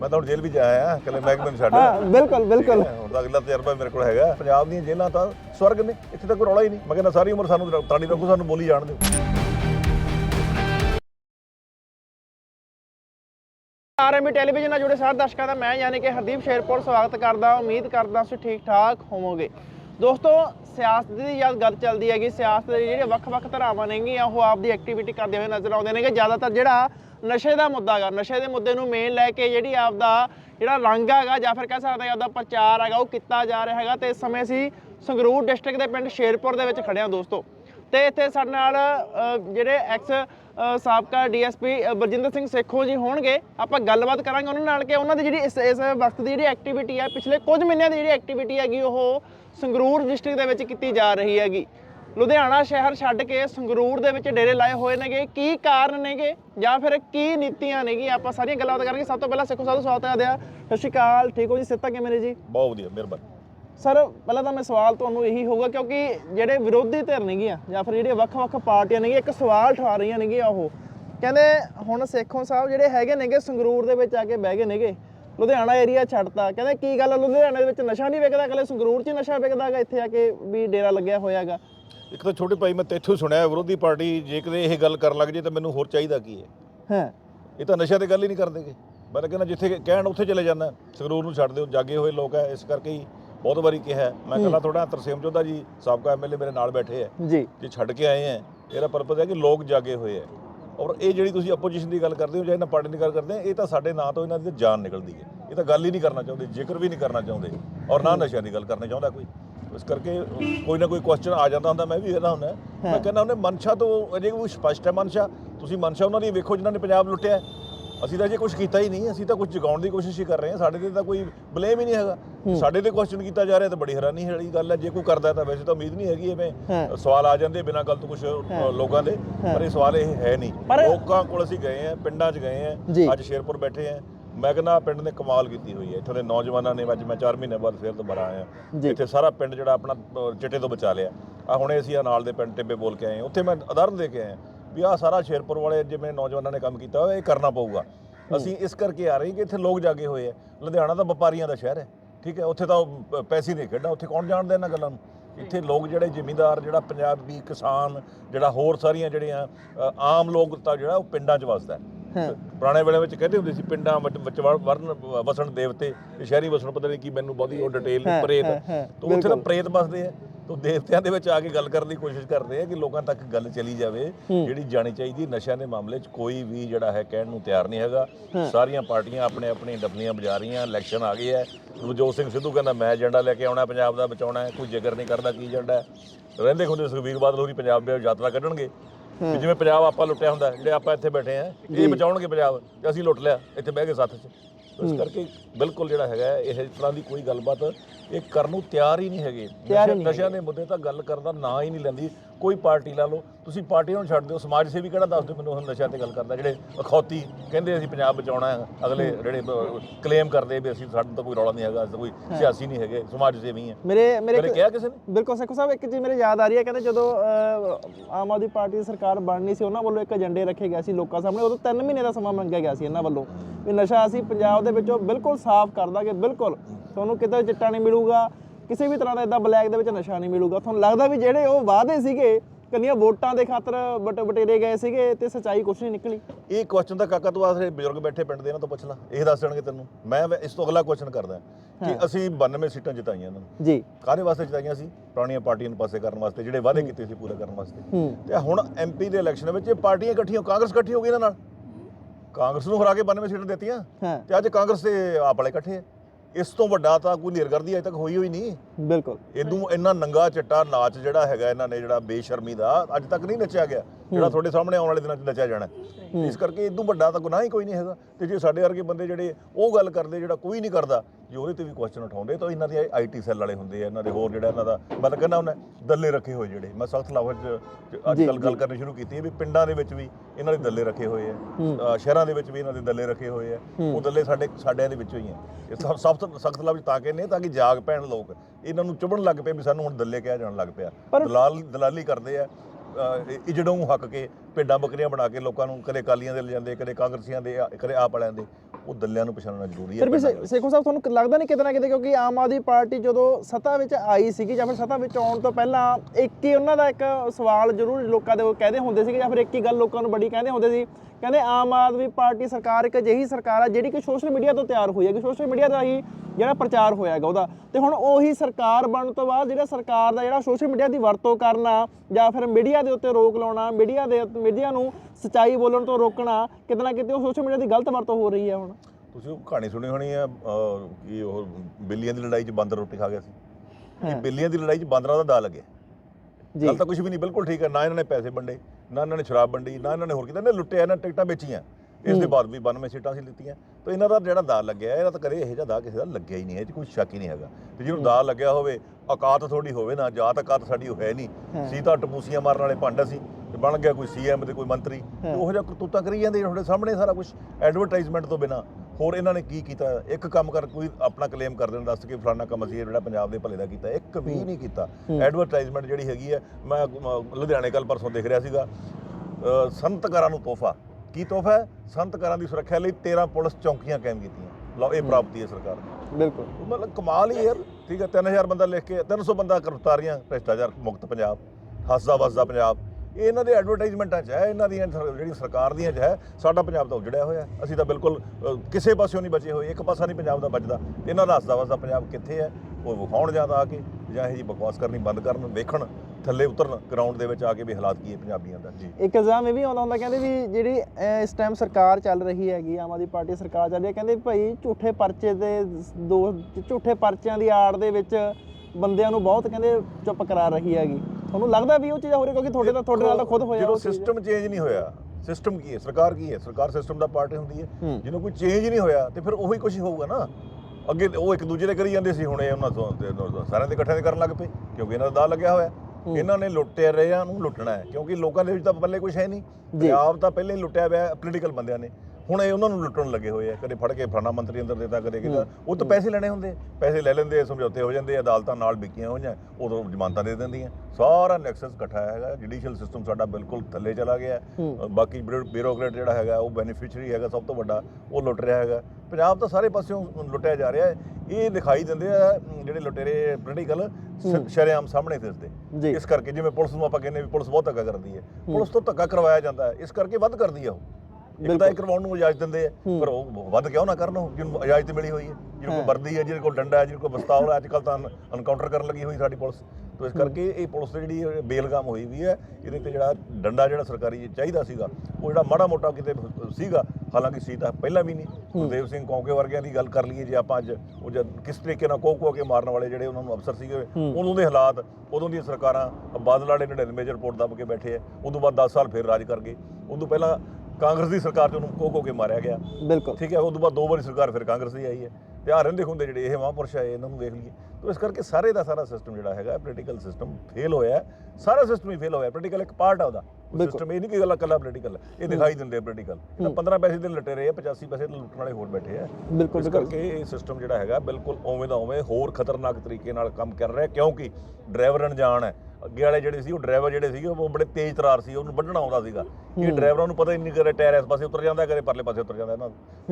ਮੈਂ ਤਾਂ ਹੁਣ ਜੇਲ੍ਹ ਵੀ ਜਾ ਆਇਆ ਕੱਲੇ ਮਹਿਕਮੇ ਨੂੰ ਛੱਡ। ਹਾਂ ਬਿਲਕੁਲ ਬਿਲਕੁਲ। ਹੁਣ ਤਾਂ ਅਗਲਾ ਤਜਰਬਾ ਮੇਰੇ ਕੋਲ ਹੈਗਾ। ਪੰਜਾਬ ਦੀਆਂ ਜੇਲ੍ਹਾਂ ਤਾਂ ਸਵਰਗ ਨੇ ਇੱਥੇ ਤਾਂ ਕੋਈ ਰੌਲਾ ਹੀ ਨਹੀਂ। ਮੈਂ ਕਹਿੰਦਾ ਸਾਰੀ ਉਮਰ ਸਾਨੂੰ ਤਾੜੀ ਰੱਖੋ ਸਾਨੂੰ ਬੋਲੀ ਜਾਣ ਦਿਓ। ਆਰਐਮਬੀ ਟੈਲੀਵਿਜ਼ਨ ਨਾਲ ਜੁੜੇ ਸਾਰੇ ਦਰਸ਼ਕਾਂ ਦਾ ਮੈਂ ਯਾਨੀ ਕਿ ਹਰਦੀਪ ਸ਼ੇਰਪੁਰ ਸਵਾਗਤ ਕਰਦਾ ਉਮੀਦ ਕਰਦਾ ਤੁਸੀਂ ਠੀਕ ਠਾਕ ਹੋਵੋਗੇ। ਦੋਸਤੋ, ਸਿਆਸਤ ਦੀ ਜਦ ਗੱਲ ਚੱਲਦੀ ਹੈਗੀ, ਸਿਆਸਤ ਦੇ ਜਿਹੜੇ ਵੱਖ-ਵੱਖ ਧਰਾਵਾਂ ਨੇਗੀਆਂ, ਉਹ ਆਪਦੀ ਐਕਟੀਵਿਟੀ ਕਰਦੇ ਹੋਏ ਨਜ਼ਰ ਆਉਂਦੇ ਨੇਗੇ। ਜ਼ਿਆਦਾਤਰ ਜਿਹੜਾ ਨਸ਼ੇ ਦਾ ਮੁੱਦਾ ਹੈਗਾ ਨਸ਼ੇ ਦੇ ਮੁੱਦੇ ਨੂੰ ਮੇਨ ਲੈ ਕੇ ਜਿਹੜੀ ਆਪਦਾ ਜਿਹੜਾ ਰੰਗ ਹੈਗਾ ਜਾਂ ਫਿਰ ਕਹਿ ਸਕਦੇ ਆਪਦਾ ਪ੍ਰਚਾਰ ਹੈਗਾ, ਉਹ ਕੀਤਾ ਜਾ ਰਿਹਾ ਹੈਗਾ। ਤੇ ਇਸ ਸਮੇਂ ਅਸੀਂ ਸੰਗਰੂਰ ਡਿਸਟ੍ਰਿਕਟ ਦੇ ਪਿੰਡ ਸ਼ੇਰਪੁਰ ਦੇ ਵਿੱਚ ਖੜੇ ਹਾਂ ਦੋਸਤੋ। ਤੇ ਇੱਥੇ ਸਾਡੇ ਨਾਲ ਜਿਹੜੇ ਐਕਸ ਸਾਬਕਾ ਡੀਐਸਪੀ ਬਰਜਿੰਦਰ ਸਿੰਘ ਸੇਖੋ ਜੀ ਹੋਣਗੇ। ਆਪਾਂ ਗੱਲਬਾਤ ਕਰਾਂਗੇ ਉਹਨਾਂ ਨਾਲ ਕਿ ਉਹਨਾਂ ਦੀ ਜਿਹੜੀ ਇਸ ਇਸ ਵਕਤ ਦੀ ਜਿਹੜੀ ਐਕਟੀਵਿਟੀ ਹੈ ਪਿਛਲੇ ਕੁਝ ਮਹੀਨਿਆਂ ਦੀ ਜਿਹੜੀ ਐਕਟੀਵਿਟੀ ਹੈਗੀ, ਉਹ ਸੰਗਰੂਰ ਡਿਸਟ੍ਰਿਕਟ ਦੇ ਵਿੱਚ ਕੀਤੀ ਜਾ ਰਹੀ ਹੈਗੀ। ਲੁਧਿਆਣਾ ਸ਼ਹਿਰ ਛੱਡ ਕੇ ਸੰਗਰੂਰ ਦੇ ਵਿੱਚ ਡੇਰੇ ਲਾਏ ਹੋਏ ਨੇਗੇ। ਕੀ ਕਾਰਨ ਨੇਗੇ? ਜਾਂ ਫਿਰ ਕੀ ਨੀਤੀਆਂ ਨੇਗੀ? ਆਪਾਂ ਸਾਰੀਆਂ ਗੱਲਾਂ ਕਰਾਂਗੇ। ਸਭ ਤੋਂ ਪਹਿਲਾਂ ਸੇਖੋ ਸਾਹਿਬ ਦਾ ਸਵਾਗਤ ਹੈ। ਆ ਸਤਿ ਸ਼੍ਰੀ ਅਕਾਲ। ਠੀਕ ਹੋ ਜੀ? ਸਿੱਤਾ ਕਿਵੇਂ ਨੇ ਜੀ? ਬਹੁਤ ਵਧੀਆ, ਮਿਹਰਬਾਨੀ। ਸਰ ਪਹਿਲਾਂ ਤਾਂ ਮੈਂ ਸਵਾਲ ਤੁਹਾਨੂੰ ਇਹੀ ਹੋਊਗਾ ਕਿਉਂਕਿ ਜਿਹੜੇ ਵਿਰੋਧੀ ਧਿਰ ਨੇਗੀਆਂ ਜਾਂ ਫਿਰ ਜਿਹੜੀਆਂ ਵੱਖ-ਵੱਖ ਪਾਰਟੀਆਂ ਨੇਗੀਆਂ ਇੱਕ ਸਵਾਲ ਠਾ ਰਹੀਆਂ ਨੇਗੀਆਂ ਉਹ। ਕਹਿੰਦੇ ਹੁਣ ਸੇਖੋਂ ਸਾਹਿਬ ਜਿਹੜੇ ਹੈਗੇ ਨੇਗੇ ਸੰਗਰੂਰ ਦੇ ਵਿੱਚ ਆ ਕੇ ਬਹਿ ਗਏ ਨੇਗੇ ਲੁਧਿਆਣਾ ਏਰੀਆ ਛੱਡਤਾ। ਕਹਿੰਦੇ ਕੀ ਗੱਲ ਲੁਧਿਆਣੇ ਦੇ ਵਿੱਚ ਨਸ਼ਾ ਨਹੀਂ ਵਿਕਦਾ? ਕੱਲੇ ਸੰਗਰੂਰ 'ਚ ਨਸ਼ਾ ਵਿਕਦਾਗਾ ਇੱਥੇ ਆ ਕੇ ਵੀ ਡੇਰਾ ਲੱਗਿਆ ਹੋਇਆਗਾ। ਇੱਕ ਤਾਂ ਛੋਟੇ ਭਾਈ ਮੈਂ ਤੇਥੋਂ ਸੁਣਿਆ ਵਿਰੋਧੀ ਪਾਰਟੀ ਜੇ ਕਦੇ ਇਹ ਗੱਲ ਕਰਨ ਲੱਗ ਜੇ ਤਾਂ ਮੈਨੂੰ ਹੋਰ ਚਾਹੀਦਾ ਕੀ ਹੈ? ਹਾਂ। ਇਹ ਤਾਂ ਨਸ਼ਿਆਂ ਤੇ ਗੱਲ ਹੀ ਨਹੀਂ ਕਰਦੇਗੇ ਮੈਂ ਤਾਂ ਕਹਿੰਦਾ ਜਿੱਥੇ ਕਹਿਣ ਉੱਥੇ ਚਲੇ ਜਾਂਦਾ ਸੰਗਰੂਰ ਨੂੰ ਛੱਡ ਦਿਓ ਜਾਗੇ ਹੋਏ ਲੋਕ ਹੈ ਇਸ ਕਰਕੇ ਹੀ ਬਹੁਤ ਵਾਰੀ ਕਿਹਾ। ਮੈਂ ਕਹਿੰਦਾ ਥੋੜਾ ਤਰਸੇਮ ਚੋਦਾ ਜੀ ਸਾਬਕਾ ਐਮਐਲਏ ਮੇਰੇ ਨਾਲ ਬੈਠੇ ਹੈ। ਜੀ। ਜੇ ਛੱਡ ਕੇ ਆਏ ਹੈ ਇਹਦਾ ਪਰਪਸ ਹੈ ਕਿ ਲੋਕ ਜਾਗੇ ਹੋਏ ਹੈ। ਔਰ ਇਹ ਜਿਹੜੀ ਤੁਸੀਂ ਆਪੋਜੀਸ਼ਨ ਦੀ ਗੱਲ ਕਰਦੇ ਹੋ ਜਾਂ ਇਹਨਾਂ ਪਾਰਟੀ ਦੀ ਗੱਲ ਕਰਦੇ ਹੋ ਇਹ ਤਾਂ ਸਾਡੇ ਨਾਂ ਤੋਂ ਇਹਨਾਂ ਦੀ ਜਾਨ ਨਿਕਲਦੀ ਹੈ। ਇਹ ਤਾਂ ਗੱਲ ਹੀ ਨਹੀਂ ਕਰਨਾ ਚਾਹੁੰਦੇ ਜ਼ਿਕਰ ਵੀ ਨਹੀਂ ਕਰਨਾ ਚਾਹੁੰਦੇ। ਔਰ ਨਾ ਨਸ਼ਿਆਂ ਦੀ ਗੱਲ ਕਰਨਾ ਚਾਹੁੰਦਾ ਕੋਈ। ਇਸ ਕਰਕੇ ਕੋਈ ਨਾ ਕੋਈ ਕੁਐਸਚਨ ਆ ਜਾਂਦਾ ਹੁੰਦਾ ਮੈਂ ਵੀ ਇਹਦਾ ਹੁੰਦਾ। ਮੈਂ ਕਹਿੰਦਾ ਉਹਨੇ ਮਨਸ਼ਾ ਤੋਂ ਅਜੇ ਕੋਈ ਸਪਸ਼ਟ ਹੈ ਮਨਸ਼ਾ। ਤੁਸੀਂ ਮਨਸ਼ਾ ਉਹਨਾਂ ਦੀ ਵੇਖੋ ਜਿਨ੍ਹਾਂ ਨੇ ਪੰਜਾਬ ਲੁੱਟਿਆ। ਅਸੀਂ ਤਾਂ ਅਜੇ ਕੁਝ ਕੀਤਾ ਹੀ ਨਹੀਂ ਅਸੀਂ ਤਾਂ ਕੁਝ ਜਗਾਉਣ ਦੀ ਕੋਸ਼ਿਸ਼ ਹੀ ਕਰ ਰਹੇ ਹਾਂ। ਸਾਡੇ ਤੇ ਤਾਂ ਕੋਈ ਬਲੇਮ ਹੀ ਨਹੀਂ ਹੈਗਾ। ਸਾਡੇ ਤੇ ਕੁਐਸਚਨ ਕੀਤਾ ਜਾ ਰਿਹਾ ਤਾਂ ਬੜੀ ਹੈਰਾਨੀ ਵਾਲੀ ਗੱਲ ਹੈ। ਜੇ ਕੋਈ ਕਰਦਾ ਤਾਂ ਵੈਸੇ ਤਾਂ ਉਮੀਦ ਨਹੀਂ ਹੈਗੀ ਐਵੇਂ। ਸਵਾਲ ਆ ਜਾਂਦੇ ਬਿਨਾਂ ਗੱਲ ਤੋਂ ਕੁਝ ਲੋਕਾਂ ਦੇ। ਪਰ ਇਹ ਸਵਾਲ ਇਹ ਹੈ ਨਹੀਂ। ਲੋਕਾਂ ਕੋਲ ਅਸੀਂ ਗਏ ਆ ਪਿੰਡਾਂ 'ਚ ਗਏ ਜੀ। ਆ ਅੱਜ ਸ਼ੇਰਪੁਰ ਬੈਠੇ ਆ ਮੈਂ ਕਹਿੰਦਾ ਪਿੰਡ ਨੇ ਕਮਾਲ ਕੀਤੀ ਹੋਈ ਹੈ। ਇੱਥੋਂ ਦੇ ਨੌਜਵਾਨਾਂ ਨੇ ਅੱਜ ਮੈਂ 4 ਮਹੀਨੇ ਬਾਅਦ ਫੇਰ ਦੁਬਾਰਾ ਆਇਆ। ਜੀ। ਇੱਥੇ ਸਾਰਾ ਪਿੰਡ ਜਿਹੜਾ ਆਪਣਾ ਚਿੱਟੇ ਤੋਂ ਬਚਾ ਲਿਆ। ਆ ਹੁਣੇ ਅਸੀਂ ਆ ਨਾਲ ਦੇ ਪਿੰਡ ਟਿੱਬੇ ਬੋਲ ਕੇ ਆਏ। ਉੱਥੇ ਮੈਂ ਉਦਾਹਰਨ ਦੇ ਕੇ ਆਇਆ। ਵੀ ਆ ਸਾਰਾ ਸ਼ੇਰਪੁਰ ਵਾਲੇ ਜਿਵੇਂ ਨੌਜਵਾਨਾਂ ਨੇ ਕੰਮ ਕੀਤਾ ਹੋਇਆ ਇਹ ਕਰਨਾ ਪਊਗਾ। ਅਸੀਂ ਇਸ ਕਰਕੇ ਆ ਰਹੇ ਕਿ ਇੱਥੇ ਲੋਕ ਜਾਗੇ ਹੋਏ ਆ। ਲੁਧਿਆਣਾ ਤਾਂ ਵਪਾਰੀਆਂ ਦਾ ਸ਼ਹਿਰ ਹੈ ਠੀਕ ਹੈ? ਉੱਥੇ ਤਾਂ ਪੈਸੇ ਨਹੀਂ ਖੇਡਾਂ ਉੱਥੇ ਕੌਣ ਜਾਣਦਾ ਇਹਨਾਂ ਗੱਲਾਂ ਨੂੰ? ਇੱਥੇ ਲੋਕ ਜਿਹੜੇ ਜ਼ਿਮੀਂਦਾਰ ਜਿਹੜਾ ਪੰਜਾਬੀ ਕਿਸਾਨ ਜਿਹੜਾ ਹੋਰ ਸਾਰੀਆਂ ਜਿਹੜੀਆਂ ਆਮ ਲੋਕ ਤਾਂ ਜਿਹੜਾ ਉਹ ਪਿੰਡਾਂ 'ਚ ਵਸਦਾ ਪੁਰਾਣੇ ਵੇਲੇ ਵਿੱਚ ਕਹਿੰਦੇ ਹੁੰਦੇ ਸੀ ਪਿੰਡਾਂ ਵਿੱਚ ਵਿੱਚ ਵਰ- ਵਰਨ ਵਸਣ ਦੇਵਤੇ ਸ਼ਹਿਰੀ ਵਸਣ ਪਤਾ ਨਹੀਂ ਕੀ ਮੈਨੂੰ ਬਹੁਤੀ ਉਹ ਡਿਟੇਲ ਪ੍ਰੇਤ। ਤਾਂ ਉੱਥੇ ਤਾਂ ਪ੍ਰੇਤ ਵਸਦੇ ਆ। ਤਾਂ ਦੇਵਤਿਆਂ ਦੇ ਵਿੱਚ ਆ ਕੇ ਗੱਲ ਕਰਨ ਦੀ ਕੋਸ਼ਿਸ਼ ਕਰਦੇ ਆ ਕਿ ਲੋਕਾਂ ਤੱਕ ਗੱਲ ਚਲੀ ਜਾਵੇ ਜਿਹੜੀ ਜਾਣੀ ਚਾਹੀਦੀ ਨਸ਼ਿਆਂ ਦੇ ਮਾਮਲੇ 'ਚ ਕੋਈ ਵੀ ਜਿਹੜਾ ਹੈ ਕਹਿਣ ਨੂੰ ਤਿਆਰ ਨਹੀਂ ਹੈਗਾ। ਸਾਰੀਆਂ ਪਾਰਟੀਆਂ ਆਪਣੇ ਆਪਣੇ ਡਫਲੀਆਂ ਬਜਾ ਰਹੀਆਂ ਇਲੈਕਸ਼ਨ ਆ ਗਏ ਹੈ ਨਵਜੋਤ ਸਿੰਘ ਸਿੱਧੂ ਕਹਿੰਦਾ ਮੈਂ ਏਜੰਡਾ ਲੈ ਕੇ ਆਉਣਾ ਪੰਜਾਬ ਦਾ ਬਚਾਉਣਾ ਹੈ ਕੋਈ ਜ਼ਿਕਰ ਨਹੀਂ ਕਰਦਾ ਕੀ ਏਜੰਡਾ ਹੈ ਰਹਿੰਦੇ ਖੁੰਦੇ ਸੁਖਬੀਰ ਬਾਦਲ ਹੋਰੀ ਪੰਜਾਬ ਦੇ ਯਾਤਰਾ ਕੱਢਣਗੇ। ਜਿਵੇਂ ਪੰਜਾਬ ਆਪਾਂ ਲੁੱਟਿਆ ਹੁੰਦਾ ਜਿਹੜੇ ਆਪਾਂ ਇੱਥੇ ਬੈਠੇ ਆ ਇਹ ਬਚਾਉਣਗੇ ਪੰਜਾਬ। ਤੇ ਅਸੀਂ ਲੁੱਟ ਲਿਆ ਇੱਥੇ ਬਹਿ ਕੇ ਸੱਥ 'ਚ। ਇਸ ਕਰਕੇ ਬਿਲਕੁਲ ਜਿਹੜਾ ਹੈਗਾ ਇਹ ਤਰ੍ਹਾਂ ਦੀ ਕੋਈ ਗੱਲਬਾਤ ਇਹ ਕਰਨ ਨੂੰ ਤਿਆਰ ਹੀ ਨਹੀਂ ਹੈਗੇ। ਨਸ਼ਿਆਂ ਦੇ ਮੁੱਦੇ ਤਾਂ ਗੱਲ ਕਰਨ ਦਾ ਨਾਂ ਹੀ ਨਹੀਂ ਲੈਂਦੀ। ਕੋਈ ਪਾਰਟੀ ਲਾ ਲਓ ਤੁਸੀਂ ਪਾਰਟੀਆਂ ਨੂੰ ਛੱਡ ਦਿਓ ਸਮਾਜ ਸੇਵੀ ਕਿਹੜਾ ਦੱਸ ਦਿਓ ਮੈਨੂੰ ਹੁਣ ਨਸ਼ਿਆਂ ਤੇ ਗੱਲ ਕਰਦਾ ਜਿਹੜੇ ਅਖੌਤੀ ਕਹਿੰਦੇ ਅਸੀਂ ਪੰਜਾਬ ਬਚਾਉਣਾ ਹੈ ਅਗਲੇ ਜਿਹੜੇ ਕਲੇਮ ਕਰਦੇ ਵੀ ਅਸੀਂ ਸਾਡੇ ਤਾਂ ਕੋਈ ਰੌਲਾ ਨਹੀਂ ਹੈਗਾ ਕੋਈ ਸਿਆਸੀ ਨਹੀਂ ਹੈਗੇ ਸਮਾਜ ਸੇਵੀ ਹੈ। ਮੇਰੇ ਮੇਰੇ ਕਿਹਾ ਕਿਸੇ ਨੇ? ਬਿਲਕੁਲ ਸੇਖੋ ਸਾਹਿਬ ਇੱਕ ਚੀਜ਼ ਮੇਰੇ ਯਾਦ ਆ ਰਹੀ ਹੈ ਕਹਿੰਦੇ ਜਦੋਂ ਆਮ ਆਦਮੀ ਪਾਰਟੀ ਦੀ ਸਰਕਾਰ ਬਣਨੀ ਸੀ ਉਹਨਾਂ ਵੱਲੋਂ ਇੱਕ ਏਜੰਡੇ ਰੱਖੇ ਗਿਆ ਸੀ ਲੋਕਾਂ ਸਾਹਮਣੇ ਉਦੋਂ 3 ਮਹੀਨੇ ਦਾ ਸਮਾਂ ਮੰਗਿਆ ਗਿਆ ਸੀ ਇਹਨਾਂ ਵੱਲੋਂ ਵੀ ਨਸ਼ਾ ਅਸੀਂ ਪੰਜਾਬ ਦੇ ਵਿੱਚੋਂ ਬਿਲਕੁਲ ਸਾਫ਼ ਕਰ ਦਾਂਗੇ ਬਿਲਕੁਲ। ਤੁਹਾਨੂੰ ਕਿਤੇ ਚਿੱਟਾ ਨਹੀਂ ਮਿਲੂਗਾ ਕਿਸੇ ਵੀ ਤਰ੍ਹਾਂ ਦਾ ਇਦਾਂ ਬਲੈਕ ਦੇ ਵਿੱਚ ਨਸ਼ਾ ਨਹੀਂ ਮਿਲੂਗਾ। ਤੁਹਾਨੂੰ ਲੱਗਦਾ ਵੀ ਜਿਹੜੇ ਉਹ ਵਾਅਦੇ ਸੀਗੇ ਕੰਨੀਆਂ ਵੋਟਾਂ ਦੇ ਖਾਤਰ ਬਟ ਬਟੇਰੇ ਗਏ ਸੀਗੇ ਤੇ ਸੱਚਾਈ ਕੁਛ ਨਹੀਂ ਨਿਕਲੀ। ਇਹ ਕੁਐਸਚਨ ਤਾਂ ਕਾਕਾ ਤੂੰ ਆਸਰੇ ਬਜ਼ੁਰਗ ਬੈਠੇ ਪਿੰਡ ਦੇ ਇਹਨਾਂ ਤੋਂ ਪੁੱਛ ਲੈ। ਇਹ ਦੱਸ ਦੇਣਗੇ ਤੈਨੂੰ। ਮੈਂ ਇਸ ਤੋਂ ਅਗਲਾ ਕੁਐਸਚਨ ਕਰਦਾ ਕਿ ਅਸੀਂ 92 ਸੀਟਾਂ ਜਿਤਾਈਆਂ ਇਹਨਾਂ ਨੂੰ। ਜੀ। ਕਾਹਦੇ ਵਾਸਤੇ ਜਿਤਾਈਆਂ ਸੀ? ਪੁਰਾਣੀਆਂ ਪਾਰਟੀਆਂ ਨੂੰ ਪਾਸੇ ਕਰਨ ਵਾਸਤੇ ਜਿਹੜੇ ਵਾਅਦੇ ਕੀਤੇ ਸੀ ਪੂਰੇ ਕਰਨ ਵਾਸਤੇ। ਤੇ ਹੁਣ ਐਮਪੀ ਦੇ ਇਲੈਕਸ਼ਨ ਵਿੱਚ ਇਹ ਪਾਰਟੀਆਂ ਇਕੱਠੀਆਂ ਕਾਂਗਰਸ ਇਕੱਠੀ ਹੋ ਗਈ ਇਹਨਾਂ ਨਾਲ। ਕਾਂਗਰਸ ਨੂੰ ਹਰਾ ਕੇ 92 ਸੀਟਾਂ ਦਿੱਤੀਆਂ। ਤੇ ਅੱਜ ਕਾਂਗਰਸ ਤੇ ਆਪ ਵਾਲੇ ਇਕੱਠੇ ਆ। ਇਸ ਤੋਂ ਵੱਡਾ ਤਾਂ ਕੋਈ ਨਿਰਗਰਦੀ ਅਜੇ ਤੱਕ ਹੋਈ ਹੋਈ ਨਹੀਂ। ਬਿਲਕੁਲ। ਇਦੋਂ ਇੰਨਾ ਨੰਗਾ ਚਿੱਟਾ ਨਾਚ ਜਿਹੜਾ ਹੈਗਾ ਇਹਨਾਂ ਨੇ ਜਿਹੜਾ ਬੇਸ਼ਰਮੀ ਦਾ ਅੱਜ ਤੱਕ ਨਹੀਂ ਨੱਚਿਆ ਗਿਆ। ਜਿਹੜਾ ਤੁਹਾਡੇ ਸਾਹਮਣੇ ਆਉਣ ਵਾਲੇ ਦਿਨਾਂ 'ਚ ਨੱਚਿਆ ਜਾਣਾ। ਇਸ ਕਰਕੇ ਇਦੋਂ ਵੱਡਾ ਤਾਂ ਗੁਨਾਹ ਹੀ ਕੋਈ ਨਹੀਂ ਹੈਗਾ। ਤੇ ਜੇ ਸਾਡੇ ਵਰਗੇ ਬੰਦੇ ਜਿਹੜੇ ਉਹ ਗੱਲ ਕਰਦੇ ਜਿਹੜਾ ਕੋਈ ਨਹੀਂ ਕਰਦਾ ਜੇ ਉਹਦੇ ਤੇ ਵੀ ਕੁਐਸਚਨ ਉਠਾਉਂਦੇ ਤਾਂ ਇਹਨਾਂ ਦੇ ਆਈਟੀ ਸੈੱਲ ਵਾਲੇ ਹੁੰਦੇ ਆ ਇਹਨਾਂ ਦੇ ਹੋਰ ਜਿਹੜਾ ਇਹਨਾਂ ਦਾ ਮੈਂ ਕਹਿੰਦਾ ਹੁੰਦਾ ਦੱਲੇ ਰੱਖੇ ਹੋਏ ਜਿਹੜੇ। ਮੈਂ ਸਖਤ ਲਫ਼ਜ਼ 'ਚ ਅੱਜ ਕੱਲ ਗੱਲ ਕਰਨੀ ਸ਼ੁਰੂ ਕੀਤੀ ਹੈ ਵੀ ਪਿੰਡਾਂ ਦੇ ਵਿੱਚ ਵੀ ਇਹਨਾਂ ਦੇ ਦੱਲੇ ਰੱਖੇ ਹੋਏ ਆ। ਸ਼ਹਿਰਾਂ ਦੇ ਵਿੱਚ ਵੀ ਇਹਨਾਂ ਦੇ ਦੱਲੇ ਰੱਖੇ ਹੋਏ ਆ। ਉਹ ਦੱਲੇ ਸਾਡੇ ਸਾਡਿਆਂ ਦੇ ਵਿੱਚੋਂ ਹੀ ਆ। ਇਹ ਸਭ ਸਭ ਤੋਂ ਸਖਤ ਲਫ਼ਜ਼ ਤਾਂ ਕਹਿੰਦੇ ਤਾਂ ਕਿ ਜਾਗ ਪੈਣ ਲੋਕ ਇਹਨਾਂ ਨੂੰ ਚੁਭਣ ਲੱਗ ਪਏ ਵੀ ਸਾਨੂੰ ਹੁਣ ਦੱਲੇ ਕਿਹਾ ਜਾਣ ਲੱਗ ਪਿਆ। ਦਲਾਲ ਦਲਾਲੀ ਕਰਦੇ ਆ। ਇਜੜੋਂ ਹੱਕ ਕੇ ਭੇਡਾਂ ਬੱਕਰੀਆਂ ਬਣਾ ਕੇ ਲੋਕਾਂ ਨੂੰ ਕਦੇ ਕਾਲੀਆਂ ਦੇ ਲੈ ਜਾਂਦੇ ਕਦੇ ਕਾਂਗਰਸੀਆਂ ਦੇ ਕਦੇ ਆਪ ਵਾਲਿਆਂ ਦੇ ਉਹ ਦੱਲਿਆਂ ਨੂੰ ਪਛਾਣਨਾ ਜ਼ਰੂਰੀ ਹੈ ਫਿਰ ਵੀ ਸੇਖੋ ਸਾਹਿਬ ਤੁਹਾਨੂੰ ਲੱਗਦਾ ਨਹੀਂ ਕਿਤੇ ਨਾ ਕਿਤੇ ਕਿਉਂਕਿ ਆਮ ਆਦਮੀ ਪਾਰਟੀ ਜਦੋਂ ਸੱਤਾ ਵਿੱਚ ਆਈ ਸੀਗੀ ਜਾਂ ਫਿਰ ਸੱਤਾ ਵਿੱਚ ਆਉਣ ਤੋਂ ਪਹਿਲਾਂ ਇੱਕ ਹੀ ਉਹਨਾਂ ਦਾ ਇੱਕ ਸਵਾਲ ਜ਼ਰੂਰ ਲੋਕਾਂ ਦੇ ਉਹ ਕਹਿੰਦੇ ਹੁੰਦੇ ਸੀਗੇ ਜਾਂ ਫਿਰ ਇੱਕ ਹੀ ਗੱਲ ਲੋਕਾਂ ਨੂੰ ਬੜੀ ਕਹਿੰਦੇ ਹੁੰਦੇ ਸੀ। ਕਹਿੰਦੇ ਆਮ ਆਦਮੀ ਪਾਰਟੀ ਸਰਕਾਰ ਇੱਕ ਅਜਿਹੀ ਸਰਕਾਰ ਆ ਜਿਹੜੀ ਕਿ ਸੋਸ਼ਲ ਮੀਡੀਆ ਤੋਂ ਤਿਆਰ ਹੋਈ ਹੈ ਕਿ ਸੋਸ਼ਲ ਮੀਡੀਆ ਦਾ ਹੀ ਜਿਹੜਾ ਪ੍ਰਚਾਰ ਹੋਇਆ ਹੈਗਾ ਉਹਦਾ। ਤੇ ਹੁਣ ਉਹੀ ਸਰਕਾਰ ਬਣਨ ਤੋਂ ਬਾਅਦ ਜਿਹੜਾ ਸਰਕਾਰ ਦਾ ਜਿਹੜਾ ਸੋਸ਼ਲ ਮੀਡੀਆ ਦੀ ਵਰਤੋਂ ਕਰਨਾ ਜਾਂ ਫਿਰ ਮੀਡੀਆ ਦੇ ਉੱਤੇ ਰੋਕ ਲਾਉਣਾ ਮੀਡੀਆ ਦੇ ਮੀਡੀਆ ਨੂੰ ਸੱਚਾਈ ਬੋਲਣ ਤੋਂ ਰੋਕਣਾ ਕਿਤੇ ਨਾ ਕਿਤੇ ਉਹ ਸੋਸ਼ਲ ਮੀਡੀਆ ਦੀ ਗਲਤ ਵਰਤੋਂ ਹੋ ਰਹੀ ਹੈ ਹੁਣ। ਤੁਸੀਂ ਉਹ ਕਹਾਣੀ ਸੁਣੀ ਹੋਣੀ ਆ ਕਿ ਉਹ ਬਿੱਲੀਆਂ ਦੀ ਲੜਾਈ 'ਚ ਬਾਂਦਰ ਰੋਟੀ ਖਾ ਗਿਆ ਸੀ। ਇਹ ਬਿੱਲੀਆਂ ਦੀ ਲੜਾਈ 'ਚ ਬਾਂਦਰਾਂ ਦਾ ਦਾ ਲੱਗਿਆ ਜੀ। ਗੱਲ ਤਾਂ ਕੁਝ ਵੀ ਨਹੀਂ ਬਿਲਕੁਲ ਠੀਕ ਹੈ ਨਾ ਇਹਨਾਂ ਨੇ ਪੈਸੇ ਵੰਡੇ ਨਾ ਇਹਨਾਂ ਨੇ ਸ਼ਰਾਬ ਵੰਡੀ ਨਾ ਇਹਨਾਂ ਨੇ ਹੋਰ ਕੀਤਾ ਇਹਨੇ ਲੁੱਟਿਆ ਇਹਨਾਂ ਟਿਕਟਾਂ ਵੇਚੀਆਂ। ਇਸ ਦੇ ਬਾਅਦ ਵੀ 92 ਸੀਟਾਂ ਸੀ ਲਿੱਤੀਆਂ। ਤਾਂ ਇਹਨਾਂ ਦਾ ਜਿਹੜਾ ਦਾ ਲੱਗਿਆ ਇਹਦਾ ਤਾਂ ਕਦੇ ਇਹੋ ਜਿਹਾ ਦਾ ਕਿਸੇ ਦਾ ਲੱਗਿਆ ਹੀ ਨਹੀਂ ਹੈ ਇਹ 'ਚ ਕੋਈ ਸ਼ੱਕ ਹੀ ਨਹੀਂ ਹੈਗਾ। ਤੇ ਜਿਹਨੂੰ ਦਾ ਲੱਗਿਆ ਹੋਵੇ ਔਕਾਤ ਥੋੜੀ ਹੋਵੇ ਨਾ ਜਾਤ ਔਕਾਤ ਸਾਡੀ ਉਹ ਹੈ ਨਹੀਂ। ਸੀ ਤਾਂ ਟਪੂਸੀਆਂ ਮਾਰਨ ਵਾਲੇ ਭੰਡ ਸੀ ਬਣ ਗਿਆ ਕੋਈ ਸੀਐਮ ਤੇ ਕੋਈ ਮੰਤਰੀ ਤੇ ਉਹੋ ਜਿਹਾ ਕਰਤੂਤਾਂ ਕਰੀ ਜਾਂਦੇ ਤੁਹਾਡੇ ਸਾਹਮਣੇ ਸਾਰਾ ਕੁਝ ਐਡਵਰਟਾਈਜ਼ਮੈਂਟ ਤੋਂ ਬਿਨਾ। ਹੋਰ ਇਹਨਾਂ ਨੇ ਕੀ ਕੀਤਾ? ਇੱਕ ਕੰਮ ਕਰ ਕੋਈ ਆਪਣਾ ਕਲੇਮ ਕਰ ਦੇਣ ਦੱਸ ਕੇ ਫਲਾਨਾ ਕੰਮ ਅਸੀਂ ਜਿਹੜਾ ਪੰਜਾਬ ਦੇ ਭਲੇ ਦਾ ਕੀਤਾ ਇੱਕ ਵੀ ਨਹੀਂ ਕੀਤਾ। ਐਡਵਰਟਾਈਜ਼ਮੈਂਟ ਜਿਹੜੀ ਹੈਗੀ ਹੈ ਮੈਂ ਲੁਧਿਆਣੇ ਕੱਲ ਪਰਸੋਂ ਦੇਖ ਰਿਹਾ ਸੀਗਾ। ਸੰਤਕਾਰਾਂ ਨੂੰ ਤੋਹਫਾ। ਕੀ ਤੋਹਫਾ ਹੈ? ਸੰਤਕਾਰਾਂ ਦੀ ਸੁਰੱਖਿਆ ਲਈ 13 ਪੁਲਿਸ ਚੌਕੀਆਂ ਕਾਇਮ ਕੀਤੀਆਂ। ਲਓ ਇਹ ਪ੍ਰਾਪਤੀ ਹੈ ਸਰਕਾਰ ਦੀ। ਬਿਲਕੁਲ। ਮਤਲਬ ਕਮਾਲ ਹੀ ਯਾਰ। ਠੀਕ ਹੈ 3000 ਬੰਦਾ ਲਿਖ ਕੇ 300 ਬੰਦਾ ਗ੍ਰਿਫਤਾਰੀਆਂ ਭ੍ਰਿਸ਼ਟਾਚਾਰ ਮੁਕਤ ਪੰਜਾਬ ਹੱਸਦਾ ਵਸਦਾ ਪੰਜਾਬ। ਇਹ ਇਹਨਾਂ ਦੇ ਐਡਵਰਟਾਈਜ਼ਮੈਂਟਾਂ 'ਚ ਹੈ ਇਹਨਾਂ ਦੀਆਂ ਸਰ- ਜਿਹੜੀ ਸਰਕਾਰ ਦੀਆਂ 'ਚ ਹੈ ਸਾਡਾ ਪੰਜਾਬ ਤਾਂ ਉਜੜਿਆ ਹੋਇਆ ਹੈ। ਅਸੀਂ ਤਾਂ ਬਿਲਕੁਲ ਅ, ਕਿਸੇ ਪਾਸਿਓਂ ਨਹੀਂ ਬਚੇ ਹੋਏ ਇੱਕ ਪਾਸਾ ਨਹੀਂ ਪੰਜਾਬ ਦਾ ਬਚਦਾ। ਇਹਨਾਂ ਦਾ ਹੱਸਦਾ ਵਸਦਾ ਪੰਜਾਬ ਕਿੱਥੇ ਹੈ? ਉਹ ਵਿਖਾਉਣ ਜਾਂਦਾ ਆ ਕੇ ਜਾਂ ਇਹ ਜੀ ਬਕਵਾਸ ਕਰਨੀ ਬੰਦ ਕਰਨ ਵੇਖਣ ਥੱਲੇ ਉਤਰਨ ਗਰਾਊਂਡ ਦੇ ਵਿੱਚ ਆ ਕੇ ਵੀ ਹਾਲਾਤ ਕੀ ਹੈ ਪੰਜਾਬੀਆਂ ਦਾ। ਜੀ। ਇੱਕ ਇਲਜ਼ਾਮ ਇਹ ਵੀ ਆਉਂਦਾ ਹੁੰਦਾ ਕਹਿੰਦੇ ਵੀ ਜਿਹੜੀ ਅਹ, ਇਸ ਟਾਈਮ ਸਰਕਾਰ ਚੱਲ ਰਹੀ ਹੈਗੀ ਆਮ ਆਦਮੀ ਪਾਰਟੀ ਸਰਕਾਰ ਚੱਲ ਰਹੀ ਹੈ ਕਹਿੰਦੇ ਭਾਈ ਝੂਠੇ ਪਰਚੇ ਦੇ ਦੋ ਝੂਠੇ ਪਰਚਿਆਂ ਦੀ ਆੜ ਦੇ ਵਿੱਚ ਬੰਦਿਆਂ ਨੂੰ ਬਹੁਤ ਕਹਿੰਦੇ ਚੁੱਪ ਕਰਾ ਰਹੀ ਹੈਗੀ। ਤੁਹਾਨੂੰ ਲੱਗਦਾ ਵੀ ਉਹ ਚੀਜ਼ ਹੋ ਰਹੀ ਕਿਉਂਕਿ ਤੁਹਾਡੇ ਨਾਲ ਤੁਹਾਡੇ ਨਾਲ ਤਾਂ ਖੁਦ ਹੋਇਆ ਜਦੋਂ। System change. ਨਹੀਂ ਹੋਇਆ ਸਿਸਟਮ ਕੀ ਹੈ? ਸਰਕਾਰ ਕੀ ਹੈ? ਸਰਕਾਰ ਸਿਸਟਮ ਦਾ ਪਾਰਟ ਹੁੰਦੀ ਹੈ। ਜਿਹਨੂੰ ਕੋਈ ਚੇਂਜ ਨਹੀਂ ਹੋਇਆ ਤੇ ਫਿਰ ਉਹੀ ਕੁਝ ਹੋਊਗਾ ਨਾ। ਅੱਗੇ ਉਹ ਇੱਕ ਦੂਜੇ ਦੇ ਕਰੀ ਜਾਂਦੇ ਸੀ ਹੁਣ ਇਹ ਉਹਨਾਂ ਤੋਂ ਸਾਰਿਆਂ ਦੇ ਇਕੱਠੇ ਦੇ ਕਰਨ ਲੱਗ ਪਏ ਕਿਉਂਕਿ ਇਹਨਾਂ ਦਾ ਦਾ ਲੱਗਿਆ ਹੋਇਆ। ਇਹਨਾਂ ਨੇ ਲੁੱਟੇ ਰਿਆਂ ਨੂੰ ਲੁੱਟਣਾ ਹੈ ਕਿਉਂਕਿ ਲੋਕਾਂ ਦੇ ਵਿੱਚ ਤਾਂ ਪੱਲੇ ਕੁਝ ਹੈ ਨਹੀਂ। ਪੰਜਾਬ ਤਾਂ ਪਹਿਲੇ ਹੀ ਲੁੱਟਿਆ ਹੋਇਆ ਪੋਲੀਟੀਕਲ ਬੰਦਿਆਂ ਨੇ। ਹੁਣ ਇਹ ਉਹਨਾਂ ਨੂੰ ਲੁੱਟਣ ਲੱਗੇ ਹੋਏ ਆ ਕਦੇ ਫੜ ਕੇ ਫਲਾਣਾ ਮੰਤਰੀ ਅੰਦਰ ਦੇਤਾ ਕਦੇ ਕਿਹਦਾ ਉਹ ਤਾਂ ਪੈਸੇ ਲੈਣੇ ਹੁੰਦੇ ਪੈਸੇ ਲੈ ਲੈਂਦੇ ਆ, ਸਮਝੌਤੇ ਹੋ ਜਾਂਦੇ ਆ, ਅਦਾਲਤਾਂ ਨਾਲ ਵਿਕੀਆਂ ਹੋਈਆਂ ਉਦੋਂ ਜ਼ਮਾਨਤਾਂ ਦੇ ਦਿੰਦੀਆਂ। ਸਾਰਾ ਨੈਕਸਸ ਇਕੱਠਾ ਹੈਗਾ ਜੁਡੀਸ਼ੀਅਲ ਸਿਸਟਮ ਸਾਡਾ ਬਿਲਕੁਲ ਥੱਲੇ ਚਲਾ ਗਿਆ। ਹੈ। ਬਾਕੀ ਬਿਊਰੋਕਰੇਟ ਜਿਹੜਾ ਹੈਗਾ ਉਹ ਬੈਨੀਫੀਸ਼ੀਅਰੀ ਹੈਗਾ ਸਭ ਤੋਂ ਵੱਡਾ ਉਹ ਲੁੱਟ ਰਿਹਾ ਹੈਗਾ। ਪੰਜਾਬ ਤਾਂ ਸਾਰੇ ਪਾਸਿਓਂ ਲੁੱਟਿਆ ਜਾ ਰਿਹਾ ਹੈ। ਇਹ ਦਿਖਾਈ ਦਿੰਦੇ ਆ ਜਿਹੜੇ ਲੁਟੇਰੇ ਪੋਲੀਟੀਕਲ ਸ਼ਰੇਆਮ ਸਾਹਮਣੇ ਜੀ। ਇਸ ਕਰਕੇ ਜਿਵੇਂ ਪੁਲਿਸ ਨੂੰ ਆਪਾਂ ਕਹਿੰਦੇ ਵੀ ਪੁਲਿਸ ਬਹੁਤ ਧੱਕਾ ਕਰਦੀ ਹੈ। ਪੁਲਿਸ ਤੋਂ ਧੱਕਾ ਕਰਵਾਇਆ ਜਾਂਦਾ ਹੈ। ਇਸ ਕਰਕੇ ਵੱਧ ਕਰਦੀ ਹੈ ਉਹ। ਇੱਕ ਤਾਂ ਇਹ ਕਰਵਾਉਣ ਨੂੰ ਇਜਾਜ਼ਤ ਦਿੰਦੇ ਆ ਪਰ ਉਹ ਵੱਧ ਕਿਉਂ ਨਾ ਕਰਨ ਉਹ ਜਿਹਨੂੰ ਇਜਾਜ਼ਤ ਮਿਲੀ ਹੋਈ ਹੈ ਜਿਹਨੂੰ ਕੋਲ ਵਰਦੀ ਹੈ ਜਿਹਦੇ ਕੋਲ ਡੰਡਾ ਹੈ ਜਿਹਦੇ ਕੋਲ ਪਿਸਤੌਲ ਹੈ ਅੱਜ ਕੱਲ ਤਾਂ ਅਨਕਾਊਂਟਰ ਕਰਨ ਲੱਗੀ ਹੋਈ ਸਾਡੀ ਪੁਲਿਸ। ਤੋ ਇਸ ਕਰਕੇ ਇਹ ਪੁਲਿਸ ਦੀ ਜਿਹੜੀ ਬੇਲਗਾਮ ਹੋਈ ਵੀ ਹੈ ਇਹਦੇ ਤੇ ਜਿਹੜਾ ਡੰਡਾ ਜਿਹੜਾ ਸਰਕਾਰੀ ਚਾਹੀਦਾ ਸੀਗਾ ਉਹ ਜਿਹੜਾ ਮਾੜਾ ਮੋਟਾ ਕਿਤੇ ਸੀਗਾ ਹਾਲਾਂਕਿ ਸੀ ਤਾਂ ਪਹਿਲਾਂ ਵੀ ਨਹੀਂ। ਗੁਰਦੇਵ ਸਿੰਘ ਕੌਂਕੇ ਵਰਗਿਆਂ ਦੀ ਗੱਲ ਕਰ ਲਈਏ ਜੇ ਆਪਾਂ ਅੱਜ ਉਹ ਜਦ ਕਿਸ ਤਰੀਕੇ ਨਾਲ ਕੋਹ ਕੇ ਮਾਰਨ ਵਾਲੇ ਜਿਹੜੇ ਉਹਨਾਂ ਨੂੰ ਅਫਸਰ ਸੀਗੇ ਉਦੋਂ ਦੇ ਹਾਲਾਤ ਉਦੋਂ ਦੀਆਂ ਸਰਕਾਰਾਂ ਬਾਦਲ ਵਾਲੇ 99 ਰਿਪੋਰਟ ਦੱਬ ਕੇ ਬੈਠੇ ਆ ਉਦੋਂ ਬਾਅਦ 10 ਸਾਲ ਫਿਰ ਰਾਜ ਕਰ ਗਏ। ਉਦੋਂ ਪਹਿਲਾਂ ਕਾਂਗਰਸ ਦੀ ਸਰਕਾਰ 'ਚ ਉਹਨੂੰ ਕੋਹ ਕੋਹ ਕੇ ਮਾਰਿਆ ਗਿਆ। ਬਿਲਕੁਲ। ਠੀਕ ਹੈ ਉਦੋਂ ਬਾਅਦ ਦੋ ਵਾਰੀ ਸਰਕਾਰ ਫਿਰ ਕਾਂਗਰਸ ਦੀ ਆਈ ਹੈ। ਤੇ ਆ ਰਹਿੰਦੇ ਹੁੰਦੇ ਜਿਹੜੇ ਇਹ ਮਹਾਂਪੁਰਸ਼ ਆਏ ਇਹਨਾਂ ਨੂੰ ਵੇਖ ਲਈਏ। ਤਾਂ ਇਸ ਕਰਕੇ ਸਾਰੇ ਦਾ ਸਾਰਾ ਸਿਸਟਮ ਜਿਹੜਾ ਹੈਗਾ ਪੋਲੀਟੀਕਲ ਸਿਸਟਮ ਫੇਲ ਹੋਇਆ। ਸਾਰਾ ਸਿਸਟਮ ਹੀ ਫੇਲ ਹੋਇਆ ਪੋਲੀਟੀਕਲ ਇੱਕ ਪਾਰਟ ਆ ਉਹਦਾ। ਸਿਸਟਮ ਇਹ ਨਹੀਂ ਕਿ ਗੱਲਾਂ ਕੱਲਾ ਪੋਲੀਟੀਕਲ ਇਹ ਦਿਖਾਈ ਦਿੰਦੇ ਪੋਲੀਟੀਕਲ ਜਿਹੜਾ 15 ਪੈਸੇ ਦੇ ਲੁੱਟੇ ਰਹੇ ਆ 85 ਪੈਸੇ ਦੇ ਲੁੱਟਣ ਵਾਲੇ ਹੋਰ ਬੈਠੇ ਆ। ਬਿਲਕੁਲ ਇਸ ਕਰਕੇ ਇਹ ਸਿਸਟਮ ਜਿਹੜਾ ਹੈਗਾ ਬਿਲਕੁਲ ਉਵੇਂ ਦਾ ਉਵੇਂ ਹੋਰ ਖਤਰਨਾਕ ਤਰੀਕੇ ਨਾਲ ਕੰਮ ਕਰ ਰਿਹਾ ਕਿਉਂਕਿ ਡਰਾਈਵਰ ਅਣਜਾਣ ਹੈ। ਅੱਗੇ ਵਾਲੇ ਜਿਹੜੇ ਸੀ ਉਹ ਡਰਾਈਵਰ ਜਿਹੜੇ ਸੀਗੇ ਉਹ ਬੜੇ ਤੇਜ਼ ਤਰਾਰ ਸੀ ਉਹਨੂੰ ਵੱਢਣਾ ਆਉਂਦਾ ਸੀਗਾ। ਇਹ ਡਰਾਈਵਰਾਂ ਨੂੰ ਪਤਾ ਹੀ ਨਹੀਂ ਕਰੇ ਟਾਇਰ ਇਸ ਪਾਸੇ ਉਤਰ ਜਾਂਦਾ ਕਰੇ ਪਰਲੇ ਪਾਸੇ ਉਤਰ ਜਾਂਦਾ। ਇਹਨਾਂ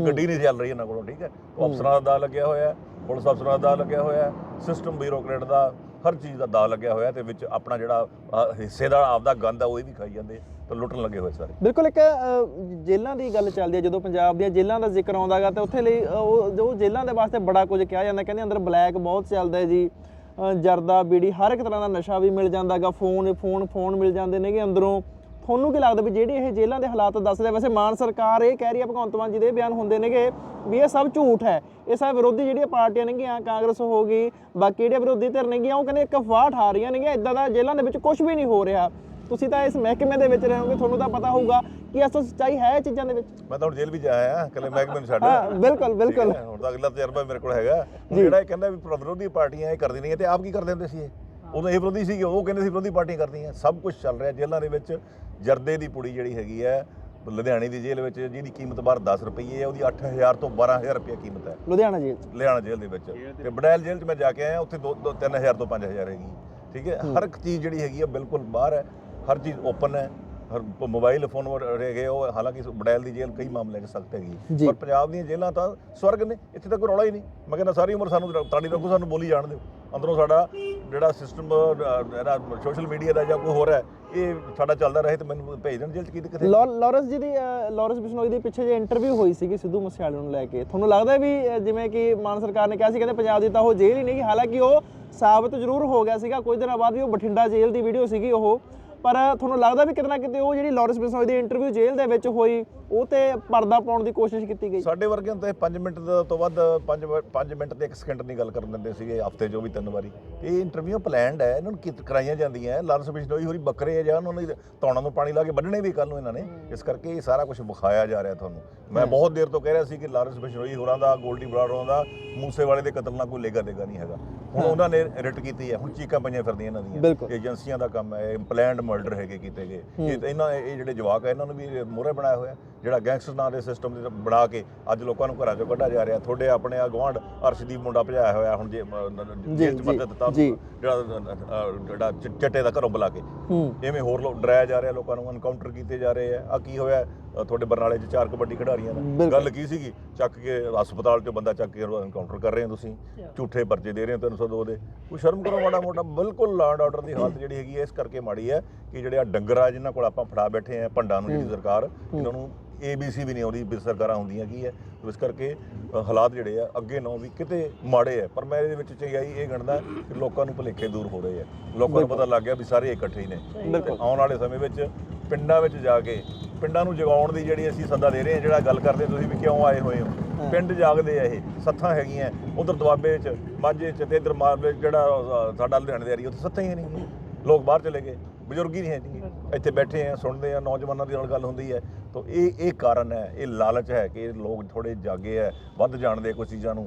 ਗੱਡੀ ਨਹੀਂ ਚੱਲ ਰਹੀ ਇਹਨਾਂ ਕੋਲੋਂ ਠੀਕ ਹੈ। ਉਹ ਅਫਸਰਾਂ ਦਾ ਦਾ ਲੱਗਿਆ ਹੋਇਆ ਪੁਲਿਸ ਅਫਸਰਾਂ ਦਾ ਲੱਗਿਆ ਹੋਇਆ ਸਿਸਟਮ ਬਿਊਰੋਕਰੇਟ ਦਾ ਹਰ ਚੀਜ਼ ਦਾ ਦਾਅ ਲੱਗਿਆ ਹੋਇਆ ਤੇ ਵਿੱਚ ਆਪਣਾ ਜਿਹੜਾ ਅ, ਹਿੱਸੇ ਦਾ ਆਪਦਾ ਗੰਦ ਆ ਉਹ ਵੀ ਖਾਈ ਜਾਂਦੇ ਤੇ ਲੁੱਟਣ ਲੱਗੇ ਹੋਏ ਸਾਰੇ। ਬਿਲਕੁਲ ਇੱਕ ਅ, ਜੇਲ੍ਹਾਂ ਦੀ ਗੱਲ ਚੱਲਦੀ ਹੈ ਜਦੋਂ ਪੰਜਾਬ ਦੀਆਂ ਜੇਲ੍ਹਾਂ ਦਾ ਜ਼ਿਕਰ ਆਉਂਦਾਗਾ ਤੇ ਉੱਥੇ ਲਈ ਅ, ਉਹ ਜੋ ਜੇਲ੍ਹਾਂ ਦੇ ਵਾਸਤੇ ਬੜਾ ਕੁਝ ਕਿਹਾ ਜਾਂਦਾ ਕਹਿੰਦੇ ਅੰਦਰ ਬਲੈਕ ਬਹੁਤ ਚੱਲਦਾ ਹੈ ਜੀ ਅ, ਜਰਦਾ ਬੀੜੀ ਹਰ ਇੱਕ ਤਰ੍ਹਾਂ ਦਾ ਨਸ਼ਾ ਵੀ ਮਿਲ ਜਾਂਦਾਗਾ ਫੋਨ ਫੋਨ ਫੋਨ ਮਿਲ ਜਾਂਦੇ ਨੇਗੇ ਅੰਦਰੋਂ। ਤੁਹਾਨੂੰ ਕੀ ਲੱਗਦਾ ਵੀ ਜਿਹੜੀ ਇਹ ਜੇਲ੍ਹਾਂ ਦੇ ਹਾਲਾਤ ਦੱਸਦੇ? ਵੈਸੇ ਮਾਨ ਸਰਕਾਰ ਇਹ ਕਹਿ ਰਹੀ ਹੈ ਭਗਵੰਤ ਮਾਨ ਜੀ ਦੇ ਬਿਆਨ ਹੁੰਦੇ ਨੇਗੇ ਵੀ ਇਹ ਸਭ ਝੂਠ ਹੈ। ਇਹ ਸਭ ਵਿਰੋਧੀ ਜਿਹੜੀਆਂ ਪਾਰਟੀਆਂ ਨੇਗੀਆਂ ਕਾਂਗਰਸ ਹੋ ਗਈ ਬਾਕੀ ਜਿਹੜੀਆਂ ਵਿਰੋਧੀ ਧਿਰ ਨੇਗੀਆਂ ਉਹ ਕਹਿੰਦੇ ਇੱਕ ਅਫਵਾਹ ਠਾ ਰਹੀਆਂ ਨੇਗੀਆਂ ਇਦਾਂ ਦਾ ਜੇਲ੍ਹਾਂ ਦੇ ਵਿੱਚ ਕੁਝ ਵੀ ਨਹੀਂ ਹੋ ਰਿਹਾ। ਤੁਸੀਂ ਤਾਂ ਇਸ ਮਹਿਕਮੇ ਦੇ ਵਿੱਚ ਰਹੋਗੇ ਤੁਹਾਨੂੰ ਤਾਂ ਪਤਾ ਹੋਊਗਾ ਕਿ ਅਸਲ ਸੱਚਾਈ ਹੈ ਚੀਜ਼ਾਂ ਦੇ ਵਿੱਚ। ਮੈਂ ਤਾਂ ਹੁਣ ਜੇਲ੍ਹ ਵੀ ਜਾਇਆ ਆ ਕੱਲੇ ਮਹਿਕਮੇ ਨੂੰ ਛੱਡ। ਹਾਂ ਬਿਲਕੁਲ ਬਿਲਕੁਲ। ਹੁਣ ਤਾਂ ਅਗਲਾ ਤਜਰਬਾ ਮੇਰੇ ਕੋਲ ਹੈਗਾ। ਜਿਹੜਾ ਇਹ ਕਹਿੰਦਾ ਵੀ ਵਿਰੋਧੀ ਪਾਰਟੀਆਂ ਇਹ ਕਰਦੀ ਨਹੀਂ ਤੇ ਆਪ ਕੀ ਕਰਦੇ ਹੁੰਦੇ ਸੀ ਇਹ? ਉਦੋਂ ਇਹ ਵਿਰੋਧੀ ਸੀ ਉਹ ਕਹਿੰਦੇ ਸੀ ਵਿਰੋਧੀ ਪਾਰਟੀਆਂ ਕਰਦੀਆਂ ਸਭ ਕੁਝ ਚੱਲ ਰਿਹਾ ਜੇਲ੍ਹਾਂ ਦੇ ਵਿੱਚ ਜਰਦੇ ਦੀ ਪੁੜੀ ਜਿਹੜੀ ਹੈਗੀ ਹੈ ਲੁਧਿਆਣੇ ਦੀ ਜੇਲ੍ਹ ਵਿੱਚ ਜਿਹਦੀ ਕੀਮਤ ਬਾਹਰ 10 ਰੁਪਏ ਹੈ ਉਹਦੀ 8000 ਤੋਂ 12000 ਰੁਪਏ ਕੀਮਤ ਹੈ। ਲੁਧਿਆਣਾ ਜੇਲ੍ਹ ਲੁਧਿਆਣਾ ਜੇਲ੍ਹ ਦੇ ਵਿੱਚ। ਤੇ ਬਡੈਲ ਜੇਲ੍ਹ 'ਚ ਮੈਂ ਜਾ ਕੇ ਆਇਆ ਉੱਥੇ 2 3000 ਤੋਂ 5000 ਹੈਗੀ। ਠੀਕ ਹੈ। ਹਰ ਇੱਕ ਚੀਜ਼ ਜਿਹੜੀ ਹੈਗੀ ਹੈ ਬਿਲਕੁਲ ਬਾਹਰ ਹੈ ਹਰ ਚੀਜ਼ ਓਪਨ ਹੈ। ਹਰ ਮੋਬਾਈਲ ਫੋਨ ਹੈਗੇ ਉਹ ਹਾਲਾਂਕਿ ਬਡੈਲ ਦੀ ਜੇਲ੍ਹ ਕਈ ਮਾਮਲੇ 'ਚ ਸਖਤ ਹੈਗੀ। ਪਰ ਪੰਜਾਬ ਦੀਆਂ ਜੇਲ੍ਹਾਂ ਤਾਂ ਸਵਰਗ ਨੇ ਇੱਥੇ ਤਾਂ ਕੋਈ ਰੌਲਾ ਹੀ ਨਹੀਂ। ਮੈਂ ਕਹਿੰਦਾ ਸਾਰੀ ਉਮਰ ਸਾਨੂੰ ਤਾੜੀ ਰੱਖੋ ਸਾਨੂੰ ਬੋਲੀ ਜਾਣ ਦਿਓ। ਅੰਦਰੋਂ ਸਾਡਾ ਜਿਹੜਾ ਸਿਸਟਮ ਜਿਹੜਾ ਸੋਸ਼ਲ ਮੀਡੀਆ ਦਾ ਜਾਂ ਕੋਈ ਹੋਰ ਹੈ ਇਹ ਸਾਡਾ ਚੱਲਦਾ ਰਹੇ ਤੇ ਮੈਨੂੰ ਭੇਜ ਦੇਣ ਜੇਲ੍ਹ 'ਚ ਕਿਤੇ ਕਿਤੇ ਲਾਰੈਂਸ ਜੀ ਦੀ ਲਾਰੈਂਸ ਬਿਸ਼ਨੋਈ ਦੀ ਪਿੱਛੇ ਜੇ ਇੰਟਰਵਿਊ ਹੋਈ ਸੀਗੀ ਸਿੱਧੂ ਮੂਸੇਵਾਲੇ ਨੂੰ ਲੈ ਕੇ। ਤੁਹਾਨੂੰ ਲੱਗਦਾ ਵੀ ਜਿਵੇਂ ਕਿ ਮਾਨ ਸਰਕਾਰ ਨੇ ਕਿਹਾ ਸੀ ਕਹਿੰਦੇ ਪੰਜਾਬ ਦੀ ਤਾਂ ਉਹ ਜੇਲ੍ਹ ਹੀ ਨਹੀਂ ਹਾਲਾਂਕਿ ਉਹ ਸਾਬਤ ਜ਼ਰੂਰ ਹੋ ਗਿਆ ਸੀਗਾ। ਕੁਝ ਦਿਨਾਂ ਬਾਅਦ ਵੀ ਉਹ ਬਠਿੰਡਾ ਜੇਲ੍ਹ ਦੀ ਵੀਡੀਓ ਸੀਗੀ ਉਹ। ਪਰ ਤੁਹਾਨੂੰ ਲੱਗਦਾ ਵੀ ਕਿਤੇ ਨਾ ਕਿਤੇ ਉਹ ਜਿਹੜੀ ਲਾਰੈਂਸ ਬਿਸ਼ਨੋਈ ਦੀ ਇੰਟਰਵਿਊ ਜੇਲ੍ਹ ਦੇ ਵਿੱਚ ਹੋਈ ਉਹ ਤੇ ਪਰਦਾ ਪਾਉਣ ਦੀ ਕੋਸ਼ਿਸ਼ ਕੀਤੀ ਗਈ? ਸਾਡੇ ਵਰਗਿਆਂ ਤਾਂ 5 ਮਿੰਟ ਦਾ ਤੋਂ ਵੱਧ 5 5 ਮਿੰਟ ਤੇ 1 ਸਕਿੰਟ ਨਹੀਂ ਗੱਲ ਕਰਨ ਦਿੰਦੇ ਸੀਗੇ ਹਫ਼ਤੇ ਉਹ ਵੀ ਤਿੰਨ ਵਾਰੀ। ਇਹ ਇੰਟਰਵਿਊ ਪਲਾਨਡ ਹੈ ਇਹਨਾਂ ਨੂੰ ਕਰਾਈਆਂ ਜਾਂਦੀਆਂ ਲਾਰੈਂਸ ਬਿਸ਼ਨੋਈ ਹੋਰੀ ਬੱਕਰੇ ਆ ਜਾਂ ਉਹਨਾਂ ਨੂੰ ਤੌਣਾ ਨੂੰ ਪਾਣੀ ਲਾ ਕੇ ਵੱਢਣੇ ਵੀ ਕੱਲ ਨੂੰ ਇਹਨਾਂ ਨੇ। ਇਸ ਕਰਕੇ ਇਹ ਸਾਰਾ ਕੁਝ ਵਿਖਾਇਆ ਜਾ ਰਿਹਾ ਤੁਹਾਨੂੰ। ਮੈਂ ਬਹੁਤ ਦੇਰ ਤੋਂ ਕਹਿ ਰਿਹਾ ਸੀ ਕਿ ਲਾਰੈਂਸ ਬਿਸ਼ਨੋਈ ਹੋਰਾਂ ਦਾ ਗੋਲਡੀ ਬਰਾੜ ਹੋਰਾਂ ਦਾ ਮੂਸੇਵਾਲੇ ਦੇ ਕਤਲ ਨਾਲ ਕੋਈ ਲੇਗਾ ਦੇਗਾ ਨਹੀਂ ਹੈਗਾ। ਹੁਣ ਉਹਨਾਂ ਨੇ ਰਿਟ ਕੀਤੀ ਹੈ ਹੁਣ ਚੀਕਾਂ ਪਈਆਂ ਫਿਰਦੀਆਂ ਇਹਨਾਂ ਦੀਆਂ। ਏਜੰਸੀਆਂ ਦਾ ਕੰਮ ਹੈ ਪਲਾਨਡ ਮਰਡਰ ਹੈਗੇ ਕੀਤੇ ਗਏ। ਇਹ ਤਾਂ ਇਹਨਾਂ ਇਹ ਜਿਹੜੇ ਜਵਾਕ ਹੈ ਇਹਨਾਂ ਨੂੰ ਵੀ ਮੋਹਰੇ ਬਣਾਇਆ ਹੋਇਆ। ਜਿਹੜਾ ਗੈਂਗਸਟਰ ਨਾਂ ਦੇ ਸਿਸਟਮ ਦੇ ਬਣਾ ਕੇ ਅੱਜ ਲੋਕਾਂ ਨੂੰ ਘਰਾਂ ਚੋਂ ਕੱਢਿਆ ਜਾ ਰਿਹਾ। ਤੁਹਾਡੇ ਆਪਣੇ ਆ ਗਵਾਂਢ ਅਰਸ਼ਦੀਪ ਮੁੰਡਾ ਭਜਾਇਆ ਹੋਇਆ ਹੁਣ ਜੇ ਜੇਲ੍ਹ ਚ ਜੀ, ਮਦਦ ਦਿੱਤਾ। ਜਿਹੜਾ ਜਿਹੜਾ ਚਿੱਟੇ ਦਾ ਘਰੋਂ ਬੁਲਾ ਕੇ। ਐਵੇਂ ਹੋਰ ਲੋਕ ਡਰਾਇਆ ਜਾ ਰਿਹਾ ਲੋਕਾਂ ਨੂੰ ਐਨਕਾਊਂਟਰ ਕੀਤੇ ਜਾ ਰਹੇ ਆ। ਆ ਕੀ ਹੋਇਆ? ਤੁਹਾਡੇ ਬਰਨਾਲੇ 'ਚ ਚਾਰ ਕਬੱਡੀ ਖਿਡਾਰੀਆਂ ਦਾ ਬਿਲਕੁਲ। ਗੱਲ ਕੀ ਸੀਗੀ? ਚੱਕ ਕੇ ਹਸਪਤਾਲ 'ਚੋਂ ਬੰਦਾ ਚੱਕ ਕੇ ਐਨਕਾਊਂਟਰ ਕਰ ਰਹੇ ਹੋ ਤੁਸੀਂ। ਝੂਠੇ ਪਰਚੇ ਦੇ ਰਹੇ ਹੋ 302 ਦੇ ਕੋਈ ਸ਼ਰਮ ਕਰੋ ਮਾੜਾ ਮੋਟਾ। ਬਿਲਕੁਲ ਲਾਅ ਐਂਡ ਆਰਡਰ ਦੀ ਹਾਲਤ (coughs) ਜਿਹੜੀ ਹੈਗੀ ਹੈ ਇਸ ਕਰਕੇ ਮਾੜੀ ਹੈ ਕਿ ਜਿਹੜੇ ਆ ਡੰਗਰ ਜਿਨ੍ਹਾਂ ਕੋਲ ਆਪਾਂ ਫੜਾ ਬੈਠੇ ਆ ਭੰਡਾਂ ਨੂੰ ਜਿਹੜੀ ਸਰਕਾਰ ਇਹਨਾਂ ਨੂੰ ਏਬੀਸੀ ਵੀ ਨਹੀਂ ਆਉਂਦੀ ਵੀ ਸਰਕਾਰਾਂ ਹੁੰਦੀਆਂ ਕੀ ਹੈ। ਇਸ ਕਰਕੇ ਅ, ਹਾਲਾਤ ਜਿਹੜੇ ਆ ਅੱਗੇ ਨਾਲੋਂ ਵੀ ਕਿਤੇ ਮਾੜੇ ਆ ਪਰ ਮੈਂ ਇਹਦੇ ਵਿੱਚ ਚੰਗਿਆਈ ਇਹ ਗਣਦਾ ਕਿ ਲੋਕਾਂ ਨੂੰ ਭੁਲੇਖੇ ਦੂਰ ਹੋ ਰਹੇ ਆ ਲੋਕਾਂ ਨੂੰ ਪਤਾ ਲੱਗ ਗਿਆ ਵੀ ਸਾਰੇ ਇਕੱਠੇ ਹੀ ਨੇ। ਤੇ ਆਉਣ ਵਾਲੇ ਸਮੇਂ ਵਿੱਚ ਪਿੰਡਾਂ ਵਿੱਚ ਜਾ ਕੇ ਪਿੰਡਾਂ ਨੂੰ ਜਗਾਉਣ ਦੀ ਜਿਹੜੀ ਅਸੀਂ ਸੱਦਾ ਦੇ ਰਹੇ ਹਾਂ ਜਿਹੜਾ ਗੱਲ ਕਰਦੇ ਤੁਸੀਂ ਵੀ ਕਿਉਂ ਆਏ ਹੋਏ ਹੋ? ਪਿੰਡ ਜਾਗਦੇ ਆ ਇਹ ਸੱਥਾਂ ਹੈਗੀਆਂ। ਉਧਰ ਦੁਆਬੇ ਵਿੱਚ ਮਾਝੇ ਚ ਤੇ ਇਧਰ ਮਾਲਵੇ ਜਿਹੜਾ ਅ, ਸਾਡਾ ਲੁਧਿਆਣੇ ਦੇ ਏਰੀਆ ਉੱਥੇ ਸੱਥਾਂ ਹੀ ਨਹੀਂ ਲੋਕ ਬਾਹਰ ਚਲੇ ਗਏ ਬਜ਼ੁਰਗ ਹੀ ਨਹੀਂ ਹੈ ਜੀ ਇੱਥੇ ਬੈਠੇ ਆ ਸੁਣਦੇ ਆ ਨੌਜਵਾਨਾਂ ਦੀ ਨਾਲ ਗੱਲ ਹੁੰਦੀ ਹੈ। ਤਾਂ ਇਹ ਇਹ ਕਾਰਨ ਹੈ ਇਹ ਲਾਲਚ ਹੈ ਕਿ ਲੋਕ ਥੋੜੇ ਜਾਗੇ ਆ ਵੱਧ ਜਾਣਦੇ ਕੁਝ ਚੀਜ਼ਾਂ ਨੂੰ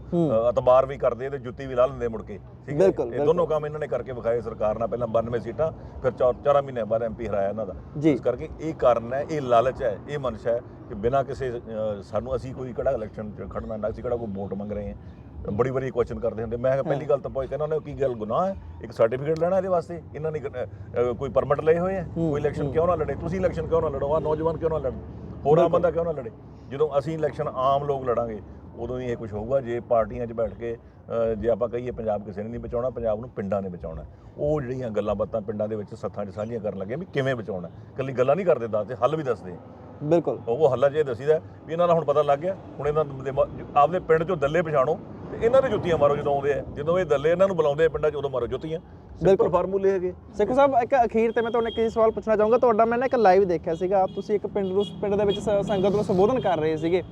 ਅਤਬਾਰ ਵੀ ਕਰਦੇ ਤੇ ਜੁੱਤੀ ਵੀ ਲਾ ਲੈਂਦੇ ਮੁੜ ਕੇ ਠੀਕ ਹੈ? ਇਹ ਦੋਨੋਂ ਕੰਮ ਇਹਨਾਂ ਨੇ ਕਰਕੇ ਵਿਖਾਏ ਸਰਕਾਰ ਨਾਲ ਪਹਿਲਾਂ 92 ਸੀਟਾਂ ਫਿਰ 4 ਮਹੀਨੇ ਬਾਅਦ ਐਮਪੀ ਹਰਾਇਆ ਇਹਨਾਂ ਦਾ। ਇਸ ਕਰਕੇ ਇਹ ਕਾਰਨ ਹੈ ਇਹ ਲਾਲਚ ਹੈ ਇਹ ਮਨਸ਼ਾ ਹੈ ਕਿ ਬਿਨਾਂ ਕਿਸੇ ਸਾਨੂੰ ਅਸੀਂ ਕੋਈ ਕਿਹੜਾ ਇਲੈਕਸ਼ਨ ਚ ਖੜਨਾ ਨਾ ਅਸੀਂ ਕਿਹੜਾ ਕੋਈ ਵੋਟ ਮੰਗ ਰਹੇ ਹਾਂ ਬੜੀ ਬੜੀ ਕੁਐਸਚਨ ਕਰਦੇ ਹੁੰਦੇ ਮੈਂ ਕਿਹਾ ਪਹਿਲੀ ਗੱਲ ਤਾਂ ਪੁੱਛ ਕਹਿੰਦਾ ਉਹਨੇ ਕੀ ਗੱਲ ਗੁਨਾਹ ਹੈ? ਇੱਕ ਸਰਟੀਫਿਕੇਟ ਲੈਣਾ ਇਹਦੇ ਵਾਸਤੇ? ਇਹਨਾਂ ਨੇ ਕੋਈ ਪਰਮਿਟ ਲਏ ਹੋਏ ਆ? ਕੋਈ ਇਲੈਕਸ਼ਨ ਕਿਉਂ ਨਾ ਲੜੇ? ਤੁਸੀਂ ਇਲੈਕਸ਼ਨ ਕਿਉਂ ਨਾ ਲੜੋ? ਆ ਨੌਜਵਾਨ ਕਿਉਂ ਨਾ ਲੜਨ ਹੋਰ ਆਮ ਬੰਦਾ ਕਿਉਂ ਨਾ ਲੜੇ? ਜਦੋਂ ਅਸੀਂ ਇਲੈਕਸ਼ਨ ਆਮ ਲੋਕ ਲੜਾਂਗੇ ਉਦੋਂ ਹੀ ਇਹ ਕੁਝ ਹੋਊਗਾ ਜੇ ਪਾਰਟੀਆਂ 'ਚ ਬੈਠ ਕੇ ਜੇ ਆਪਾਂ ਕਹੀਏ ਪੰਜਾਬ ਕਿਸੇ ਨੇ ਨਹੀਂ ਬਚਾਉਣਾ ਪੰਜਾਬ ਨੂੰ ਪਿੰਡਾਂ ਨੇ ਬਚਾਉਣਾ। ਉਹ ਜਿਹੜੀਆਂ ਗੱਲਾਂ ਬਾਤਾਂ ਪਿੰਡਾਂ ਦੇ ਵਿੱਚ ਸੱਥਾਂ 'ਚ ਸਾਂਝੀਆਂ ਕਰਨ ਲੱਗੇ ਵੀ ਕਿਵੇਂ ਬਚਾਉਣਾ? ਕੱਲੀ ਗੱਲਾਂ ਨਹੀਂ ਕਰਦੇ ਦੱਸਦੇ ਹੱਲ ਵੀ ਦੱਸਦੇ ਬਿਲਕੁਲ। ਉਹ ਹੱਲਾ ਜੇ ਦਸੀਦਾ ਵੀ ਇਹਨਾਂ ਦਾ ਹੁਣ ਪਤਾ ਲੱਗ ਗਿਆ ਹੁਣ ਇਹਨਾਂ ਦੇ ਆਪਦੇ ਪਿੰਡ 'ਚੋਂ ਦੱਲੇ ਪਛਾਣੋ ਤੇ ਇਹਨਾਂ ਦੇ ਜੁੱਤੀਆਂ ਮਾਰੋ ਜਦੋਂ ਆਉਂਦੇ ਆ। ਜਦੋਂ ਇਹ ਦੱਲੇ ਇਹਨਾਂ ਨੂੰ ਬੁਲਾਉਂਦੇ ਆ ਪਿੰਡਾਂ 'ਚ ਉਦੋਂ ਮਾਰੋ ਜੁੱਤੀਆਂ। ਸਿੰਪਲ ਫਾਰਮੂਲੇ ਹੈਗੇ। ਸੇਖੋ ਸਾਹਿਬ ਇੱਕ ਅਖੀਰ ਤੇ ਮੈਂ ਤੁਹਾਨੂੰ ਇੱਕ ਸਵਾਲ ਪੁੱਛਣਾ ਚਾਹੂੰਗਾ। ਤੁਹਾਡਾ ਮੈਂ ਨਾ ਇੱਕ ਲਾਈਵ ਦੇਖਿਆ ਸੀਗਾ। ਤੁਸੀਂ ਇੱਕ ਪਿੰਡ ਨੂੰ ਪਿੰਡ ਦੇ ਵਿੱਚ ਸ- ਸੰਗਤ ਨੂੰ ਸੰਬੋਧਨ ਕਰ ਰਹੇ ਸੀਗੇ।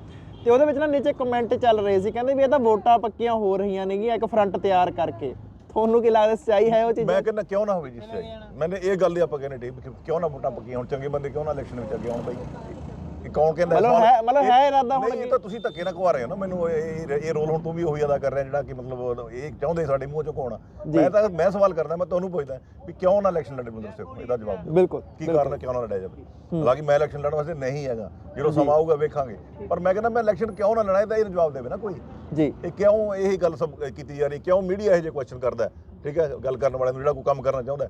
ਤੇ ਉਹਦੇ ਵਿੱਚ ਨਾ ਨੀਚੇ ਕਮੈਂਟ ਚੱਲ ਰਹੇ ਸੀ। ਕਹਿੰਦੇ ਵੀ ਇਹ ਤਾਂ ਵੋਟਾਂ ਪੱਕੀਆਂ ਹੋ ਰਹੀਆਂ ਨੇਗੀਆਂ ਇੱਕ ਫਰੰਟ ਤਿਆਰ ਕਰਕੇ। ਤੁਹਾਨੂੰ ਕੀ ਲੱਗਦਾ ਸੱਚਾਈ ਹੈ ਉਹ ਚੀਜ਼? ਮੈਂ ਕਹਿੰਦਾ ਕਿਉਂ ਨਾ ਹੋਵੇ ਜੀ ਸਹੀ ਮੈਨੇ ਇਹ ਗੱਲ ਹੀ ਆਪਾਂ ਕਹਿੰਦੇ ਠੀਕ ਕਿਉਂ ਨਾ ਵੋਟਾਂ ਪੱਕੀਆਂ ਹੁਣ? ਚੰਗੇ ਬੰਦੇ ਕਿਉਂ ਨਾ ਇਲੈਕਸ਼ਨ ਵਿੱਚ ਅੱਗੇ ਆਉਣ ਬਈ? ਇਹ ਕੌਣ ਕਹਿੰਦਾ ਮਤਲਬ? ਹੈ- ਮਤਲਬ ਹੈ ਇਰਾਦਾ ਹੁਣ ਇਹ ਤਾਂ ਤੁਸੀਂ ਧੱਕੇ ਨਾਲ ਖਵਾ ਰਹੇ ਹੋ ਨਾ ਮੈਨੂੰ ਇਹ ਇਹ- ਰੋਲ ਹੁਣ ਤੂੰ ਵੀ ਉਹੀ ਅਦਾ ਕਰ ਰਿਹਾ ਜਿਹੜਾ ਕਿ ਮਤਲਬ ਇਹ ਚਾਹੁੰਦੇ ਸਾਡੇ ਮੂੰਹ ਚੋਂ ਕੋਣਾ ਮੈਂ ਤਾਂ ਮੈਂ ਸਵਾਲ ਕਰਦਾ ਮੈਂ ਤੁਹਾਨੂੰ ਪੁੱਛਦਾ ਵੀ ਕਿਉਂ ਨਾ ਇਲੈਕਸ਼ਨ ਲੜੇ ਬੰਦਰ ਸਿੱਖੋ ਇਹਦਾ ਜਵਾਬ ਦਿਓ। ਬਿਲਕੁਲ ਕੀ ਕਾਰਨ ਕਿਉਂ ਨਾ ਲੜਿਆ ਜਾਵੇ? ਹਾਲਾਂਕਿ ਮੈਂ ਇਲੈਕਸ਼ਨ ਲੜਨ ਵਾਸਤੇ ਨਹੀਂ ਹੈਗਾ। ਜਦੋਂ ਸਮਾਂ ਆਊਗਾ ਵੇਖਾਂਗੇ। ਪਰ ਮੈਂ ਕਹਿੰਦਾ ਮੈਂ ਇਲੈਕਸ਼ਨ ਕਿਉਂ ਨਾ ਲੜਾਂ ਇਹਦਾ ਇਹ ਜਵਾਬ ਦੇਵੇ ਨਾ ਕੋਈ। ਜੀ। ਇਹ ਕਿਉਂ ਇਹ ਗੱਲ ਸਭ ਕੀਤੀ ਜਾ ਰਹੀ ਕਿਉਂ ਮੀਡੀਆ ਇਹ ਜਿਹੇ ਕੁਐਸਚਨ ਕਰਦਾ? ਠੀਕ ਹੈ ਗੱਲ ਕਰਨ ਵਾਲੇ ਨੂੰ ਜਿਹੜਾ ਕੋਈ ਕੰਮ ਕਰਨਾ ਚਾਹੁੰਦਾ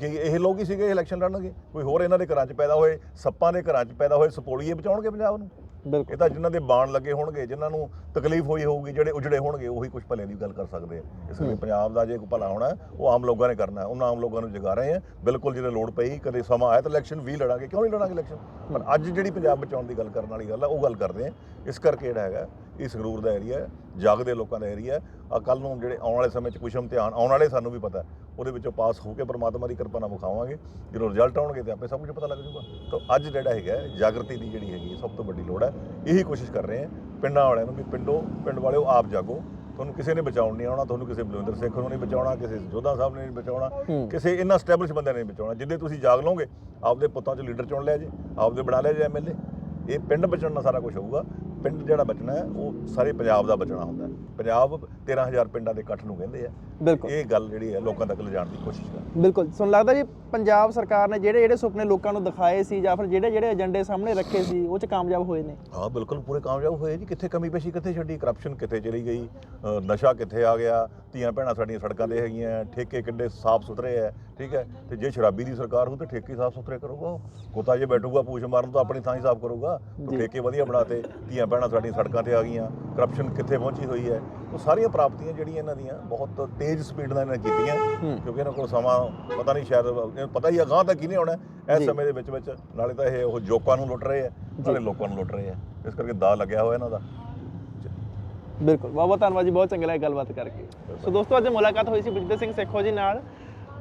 ਕਿ ਇਹ ਲੋਕ ਹੀ ਸੀਗੇ ਇਲੈਕਸ਼ਨ ਲੜਨਗੇ। ਕੋਈ ਹੋਰ ਇਹਨਾਂ ਦੇ ਘਰਾਂ 'ਚ ਪੈਦਾ ਹੋਏ ਸੱਪਾਂ ਦੇ ਘਰਾਂ 'ਚ ਪੈਦਾ ਹੋਏ ਸਪੋਲੀਏ ਬਚਾਉਣਗੇ ਪੰਜਾਬ ਨੂੰ? ਬਿਲਕੁਲ। ਇਹ ਤਾਂ ਜਿਨ੍ਹਾਂ ਦੇ ਬਾਣ ਲੱਗੇ ਹੋਣਗੇ ਜਿਨ੍ਹਾਂ ਨੂੰ ਤਕਲੀਫ ਹੋਈ ਹੋਊਗੀ ਜਿਹੜੇ ਉਜੜੇ ਹੋਣਗੇ ਉਹੀ ਕੁਝ ਭਲੇ ਦੀ ਗੱਲ ਕਰ ਸਕਦੇ ਆ। ਇਸ ਲਈ ਪੰਜਾਬ ਦਾ ਜੇ ਕੋਈ ਭਲਾ ਹੋਣਾ ਉਹ ਆਮ ਲੋਕਾਂ ਨੇ ਕਰਨਾ। ਉਹਨਾਂ ਆਮ ਲੋਕਾਂ ਨੂੰ ਜਗਾ ਰਹੇ ਆ। ਬਿਲਕੁਲ ਜਿਹੜੇ ਲੋੜ ਪਈ ਕਦੇ ਸਮਾਂ ਆਇਆ ਤਾਂ ਇਲੈਕਸ਼ਨ ਵੀ ਲੜਾਂਗੇ। ਕਿਉਂ ਨਹੀਂ ਲੜਾਂਗੇ ਇਲੈਕਸ਼ਨ ਪਰ ਅੱਜ ਜਿਹੜੀ ਪੰਜਾਬ ਬਚਾਉਣ ਦੀ ਗੱਲ ਕਰਨ ਵਾਲੀ ਗੱਲ ਹੈ ਉਹ ਗੱਲ ਕਰਦੇ ਆ। ਇਸ ਕਰਕੇ ਜਿਹੜਾ ਹੈਗਾ ਇਹ ਸੰਗਰੂਰ ਦਾ ਏਰੀਆ ਜਾਗਦੇ ਲੋਕਾਂ ਦਾ ਏਰੀਆ ਆ ਕੱਲ ਨੂੰ ਜਿਹੜੇ ਆਉਣ ਵਾਲੇ ਸਮੇਂ 'ਚ ਕੁਝ ਇਮਤਿਹਾਨ ਆਉਣ ਵਾਲੇ ਸਾਨੂੰ ਵੀ ਪਤਾ ਉਹਦੇ ਵਿੱਚੋਂ ਪਾਸ ਹੋ ਕੇ ਪਰਮਾਤਮਾ ਦੀ ਕਿਰਪਾ ਨਾਲ ਵਿਖਾਵਾਂਗੇ। ਜਦੋਂ ਰਿਜ਼ਲਟ ਆਉਣਗੇ ਤੇ ਆਪੇ ਸਭ ਕੁਝ ਪਤਾ ਲੱਗ ਜਾਊਗਾ। ਤਾਂ ਅੱਜ ਜਿਹੜਾ ਹੈਗਾ ਜਾਗਰਤੀ ਦੀ ਜਿਹੜੀ ਹੈਗੀ ਸਭ ਤੋਂ ਵੱਡੀ ਲੋੜ ਹੈ। ਇਹੀ ਕੋਸ਼ਿਸ਼ ਕਰ ਰਹੇ ਹਾਂ ਪਿੰਡਾਂ ਵਾਲਿਆਂ ਨੂੰ ਵੀ ਪਿੰਡੋ ਪਿੰਡ ਵਾਲਿਓ ਆਪ ਜਾਗੋ। ਤੁਹਾਨੂੰ ਕਿਸੇ ਨੇ ਬਚਾਉਣ ਨਹੀਂ ਆਉਣਾ ਤੁਹਾਨੂੰ ਕਿਸੇ ਬਲਵਿੰਦਰ ਸਿੰਘ ਨੂੰ ਨਹੀਂ ਬਚਾਉਣਾ ਕਿਸੇ ਜੋਧਾ ਸਾਹਿਬ ਨੇ ਨਹੀਂ ਬਚਾਉਣਾ ਕਿਸੇ ਇਹਨਾਂ ਸਟੈਬਲਿਸ਼ ਬੰਦਿਆਂ ਨੇ ਨਹੀਂ ਬਚਾਉਣਾ। ਜਿੱਦੇ ਤੁਸੀਂ ਜਾਗ ਲਓਗੇ ਆਪਦੇ ਪੁੱਤਾਂ 'ਚ ਲੀਡਰ ਚੁਣ ਲਿਆ ਜੀ ਆਪਦੇ ਬਣਾ ਲਿਆ ਜੀ ਐਮਐਲਏ ਇਹ ਪਿੰਡ ਬਚਣ ਨਾਲ ਸਾਰਾ ਕੁਝ ਹੋਊਗਾ। ਪਿੰਡ ਜਿਹੜਾ ਬਚਣਾ ਹੈ ਉਹ ਸਾਰੇ ਪੰਜਾਬ ਦਾ ਬਚਣਾ ਹੁੰਦਾ ਹੈ। ਪੰਜਾਬ 13000 ਪਿੰਡਾਂ ਦੇ ਇਕੱਠ ਨੂੰ ਕਹਿੰਦੇ ਆ। ਬਿਲਕੁਲ। ਇਹ ਗੱਲ ਜਿਹੜੀ ਹੈ ਲੋਕਾਂ ਤੱਕ ਲਿਜਾਣ ਦੀ ਕੋਸ਼ਿਸ਼ ਕਰ ਬਿਲਕੁਲ। ਤੁਹਾਨੂੰ ਲੱਗਦਾ ਜੀ ਪੰਜਾਬ ਸਰਕਾਰ ਨੇ ਜਿਹੜੇ ਜਿਹੜੇ ਸੁਪਨੇ ਲੋਕਾਂ ਨੂੰ ਦਿਖਾਏ ਸੀ ਜਾਂ ਫਿਰ ਜਿਹੜੇ ਜਿਹੜੇ ਏਜੰਡੇ ਸਾਹਮਣੇ ਰੱਖੇ ਸੀ ਉਹ ਚ ਕਾਮਯਾਬ ਹੋਏ ਨੇ? ਹਾਂ ਬਿਲਕੁਲ ਪੂਰੇ ਕਾਮਯਾਬ ਹੋਏ ਜੀ। ਕਿੱਥੇ ਕਮੀ ਪੇਸ਼ੀ ਕਿੱਥੇ ਛੱਡੀ ਕਰਪਸ਼ਨ ਕਿੱਥੇ ਚਲੀ ਗਈ? ਅ, ਨਸ਼ਾ ਕਿੱਥੇ ਆ ਗਿਆ? ਧੀਆਂ ਭੈਣਾਂ ਸਾਡੀਆਂ ਸੜਕਾਂ ਤੇ ਹੈਗੀਆਂ ਠੇਕੇ ਕਿੰਨੇ ਸਾਫ਼ ਸੁਥਰੇ ਹੈ ਠੀਕ ਹੈ? ਤੇ ਜੇ ਸ਼ਰਾਬੀ ਦੀ ਸਰਕਾਰ ਹੋ ਤੇ ਠੇਕੇ ਸਾਫ਼ ਸੁਥਰੇ ਕਰੂਗਾ ਉਹ। ਕੋਤਾ ਜੇ ਬੈਠੂਗਾ ਪੂਛ ਮਾਰਨ ਤਾਂ ਆਪਣੀ ਥਾਂ ਹੀ ਸਾਫ਼ ਕਰੂਗਾ। ਉਹ ਠੇਕੇ ਵਧੀਆ ਬਣਾਤੇ ਧੀਆਂ ਭੈਣਾਂ ਸਾਡੀਆਂ ਸੜਕਾਂ ਤੇ ਆ ਗਈਆਂ ਕਰਪਸ਼ਨ ਕਿੱਥੇ ਪਹੁੰਚੀ ਹੋਈ ਹੈ ਉਹ ਸਾਰੀਆਂ ਪ੍ਰਾਪਤੀਆਂ ਜਿਹੜੀਆਂ ਇਹਨਾਂ ਦੀਆਂ ਬਹੁਤ ਤੇਜ਼ ਸਪੀਡ ਨਾਲ ਇਹਨਾਂ ਕੀਤੀਆਂ ਕਿਉਂਕਿ ਇਹਨਾਂ ਕੋਲ ਸਮਾਂ ਪਤਾ ਨਹੀਂ ਸ਼ਾਇਦ ਇਹਨੂੰ ਪਤਾ ਹੀ ਅਗਾਂਹ ਤੱਕ ਕਿਹਨੇ ਆਉਣਾ। ਇਸ ਸਮੇਂ ਦੇ ਵਿੱਚ ਵਿੱਚ ਨਾਲੇ ਤਾਂ ਇਹ ਉਹ ਜੋਕਾਂ ਨੂੰ ਲੁੱਟ ਰਹੇ ਆ ਨਾਲੇ ਲੋਕਾਂ ਨੂੰ ਲੁੱਟ ਰਹੇ ਆ ਇਸ ਕਰਕੇ ਦਾ ਲੱਗਿਆ ਹੋਇਆ ਇਹਨਾਂ ਦਾ। ਬਿਲਕੁਲ ਬਹੁਤ ਬਹੁਤ ਧੰਨਵਾਦ ਜੀ ਬਹੁਤ ਚੰਗਾ ਲੱਗਾ ਗੱਲਬਾਤ ਕਰਕੇ। ਸੋ ਦੋਸਤੋ ਅੱਜ ਮੁਲਾਕਾਤ ਹੋਈ ਸੀ ਬਿਜਦਰ ਸਿੰਘ ਸੇਖੋ ਜੀ ਨਾਲ।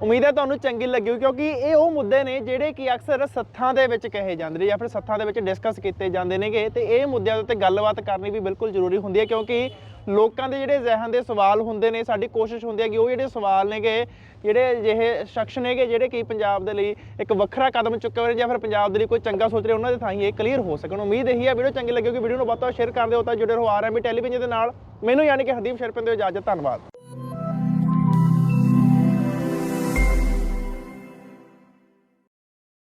ਉਮੀਦ ਹੈ ਤੁਹਾਨੂੰ ਚੰਗੀ ਲੱਗੀ ਹੋਈ ਕਿਉਂਕਿ ਇਹ ਉਹ ਮੁੱਦੇ ਨੇ ਜਿਹੜੇ ਕਿ ਅਕਸਰ ਸੱਥਾਂ ਦੇ ਵਿੱਚ ਕਹੇ ਜਾਂਦੇ ਨੇ ਜਾਂ ਫਿਰ ਸੱਥਾਂ ਦੇ ਵਿੱਚ ਡਿਸਕਸ ਕੀਤੇ ਜਾਂਦੇ ਨੇਗੇ ਤੇ ਇਹ ਮੁੱਦਿਆਂ ਦੇ ਉੱਤੇ ਗੱਲਬਾਤ ਕਰਨੀ ਵੀ ਬਿਲਕੁਲ ਜ਼ਰੂਰੀ ਹੁੰਦੀ ਹੈ, ਕਿਉਂਕਿ ਲੋਕਾਂ ਦੇ ਜਿਹੜੇ ਜ਼ਿਹਨ ਦੇ ਸਵਾਲ ਹੁੰਦੇ ਨੇ, ਸਾਡੀ ਕੋਸ਼ਿਸ਼ ਹੁੰਦੀ ਹੈ ਕਿ ਉਹ ਜਿਹੜੇ ਸਵਾਲ ਨੇਗੇ, ਜਿਹੜੇ ਅਜਿਹੇ ਸ਼ਖਸ ਨੇਗੇ, ਜਿਹੜੇ ਕਿ ਪੰਜਾਬ ਦੇ ਲਈ ਇੱਕ ਵੱਖਰਾ ਕਦਮ ਚੁੱਕੇ ਹੋਏ ਨੇ ਜਾਂ ਫਿਰ ਪੰਜਾਬ ਦੇ ਲਈ ਕੋਈ ਚੰਗਾ ਸੋਚ ਰਹੇ, ਉਹਨਾਂ ਦੇ ਥਾਂ ਹੀ ਇਹ ਕਲੀਅਰ ਹੋ ਸਕਣ। ਉਮੀਦ ਇਹੀ ਹੈ, ਵੀਡੀਓ ਚੰਗੀ ਲੱਗੀ ਹੋਗੀ ਵੀਡੀਓ ਨੂੰ ਬਹੁਤ ਵੱਧ ਸ਼ੇਅਰ ਕਰ ਦਿਓ। ਤਾਂ ਜੁੜੇ ਰਹੋ ਆਰਐਮਬੀ ਟੈਲੀਵਿਜ਼ਨ ਦੇ ਨਾਲ। ਮੈਨੂੰ ਯਾਨੀ ਕਿ ਹਰਦੀਪ ਸ਼ਰਪਨ ਦੇ ਇਜਾਜ਼ਤ ਧੰਨਵਾਦ।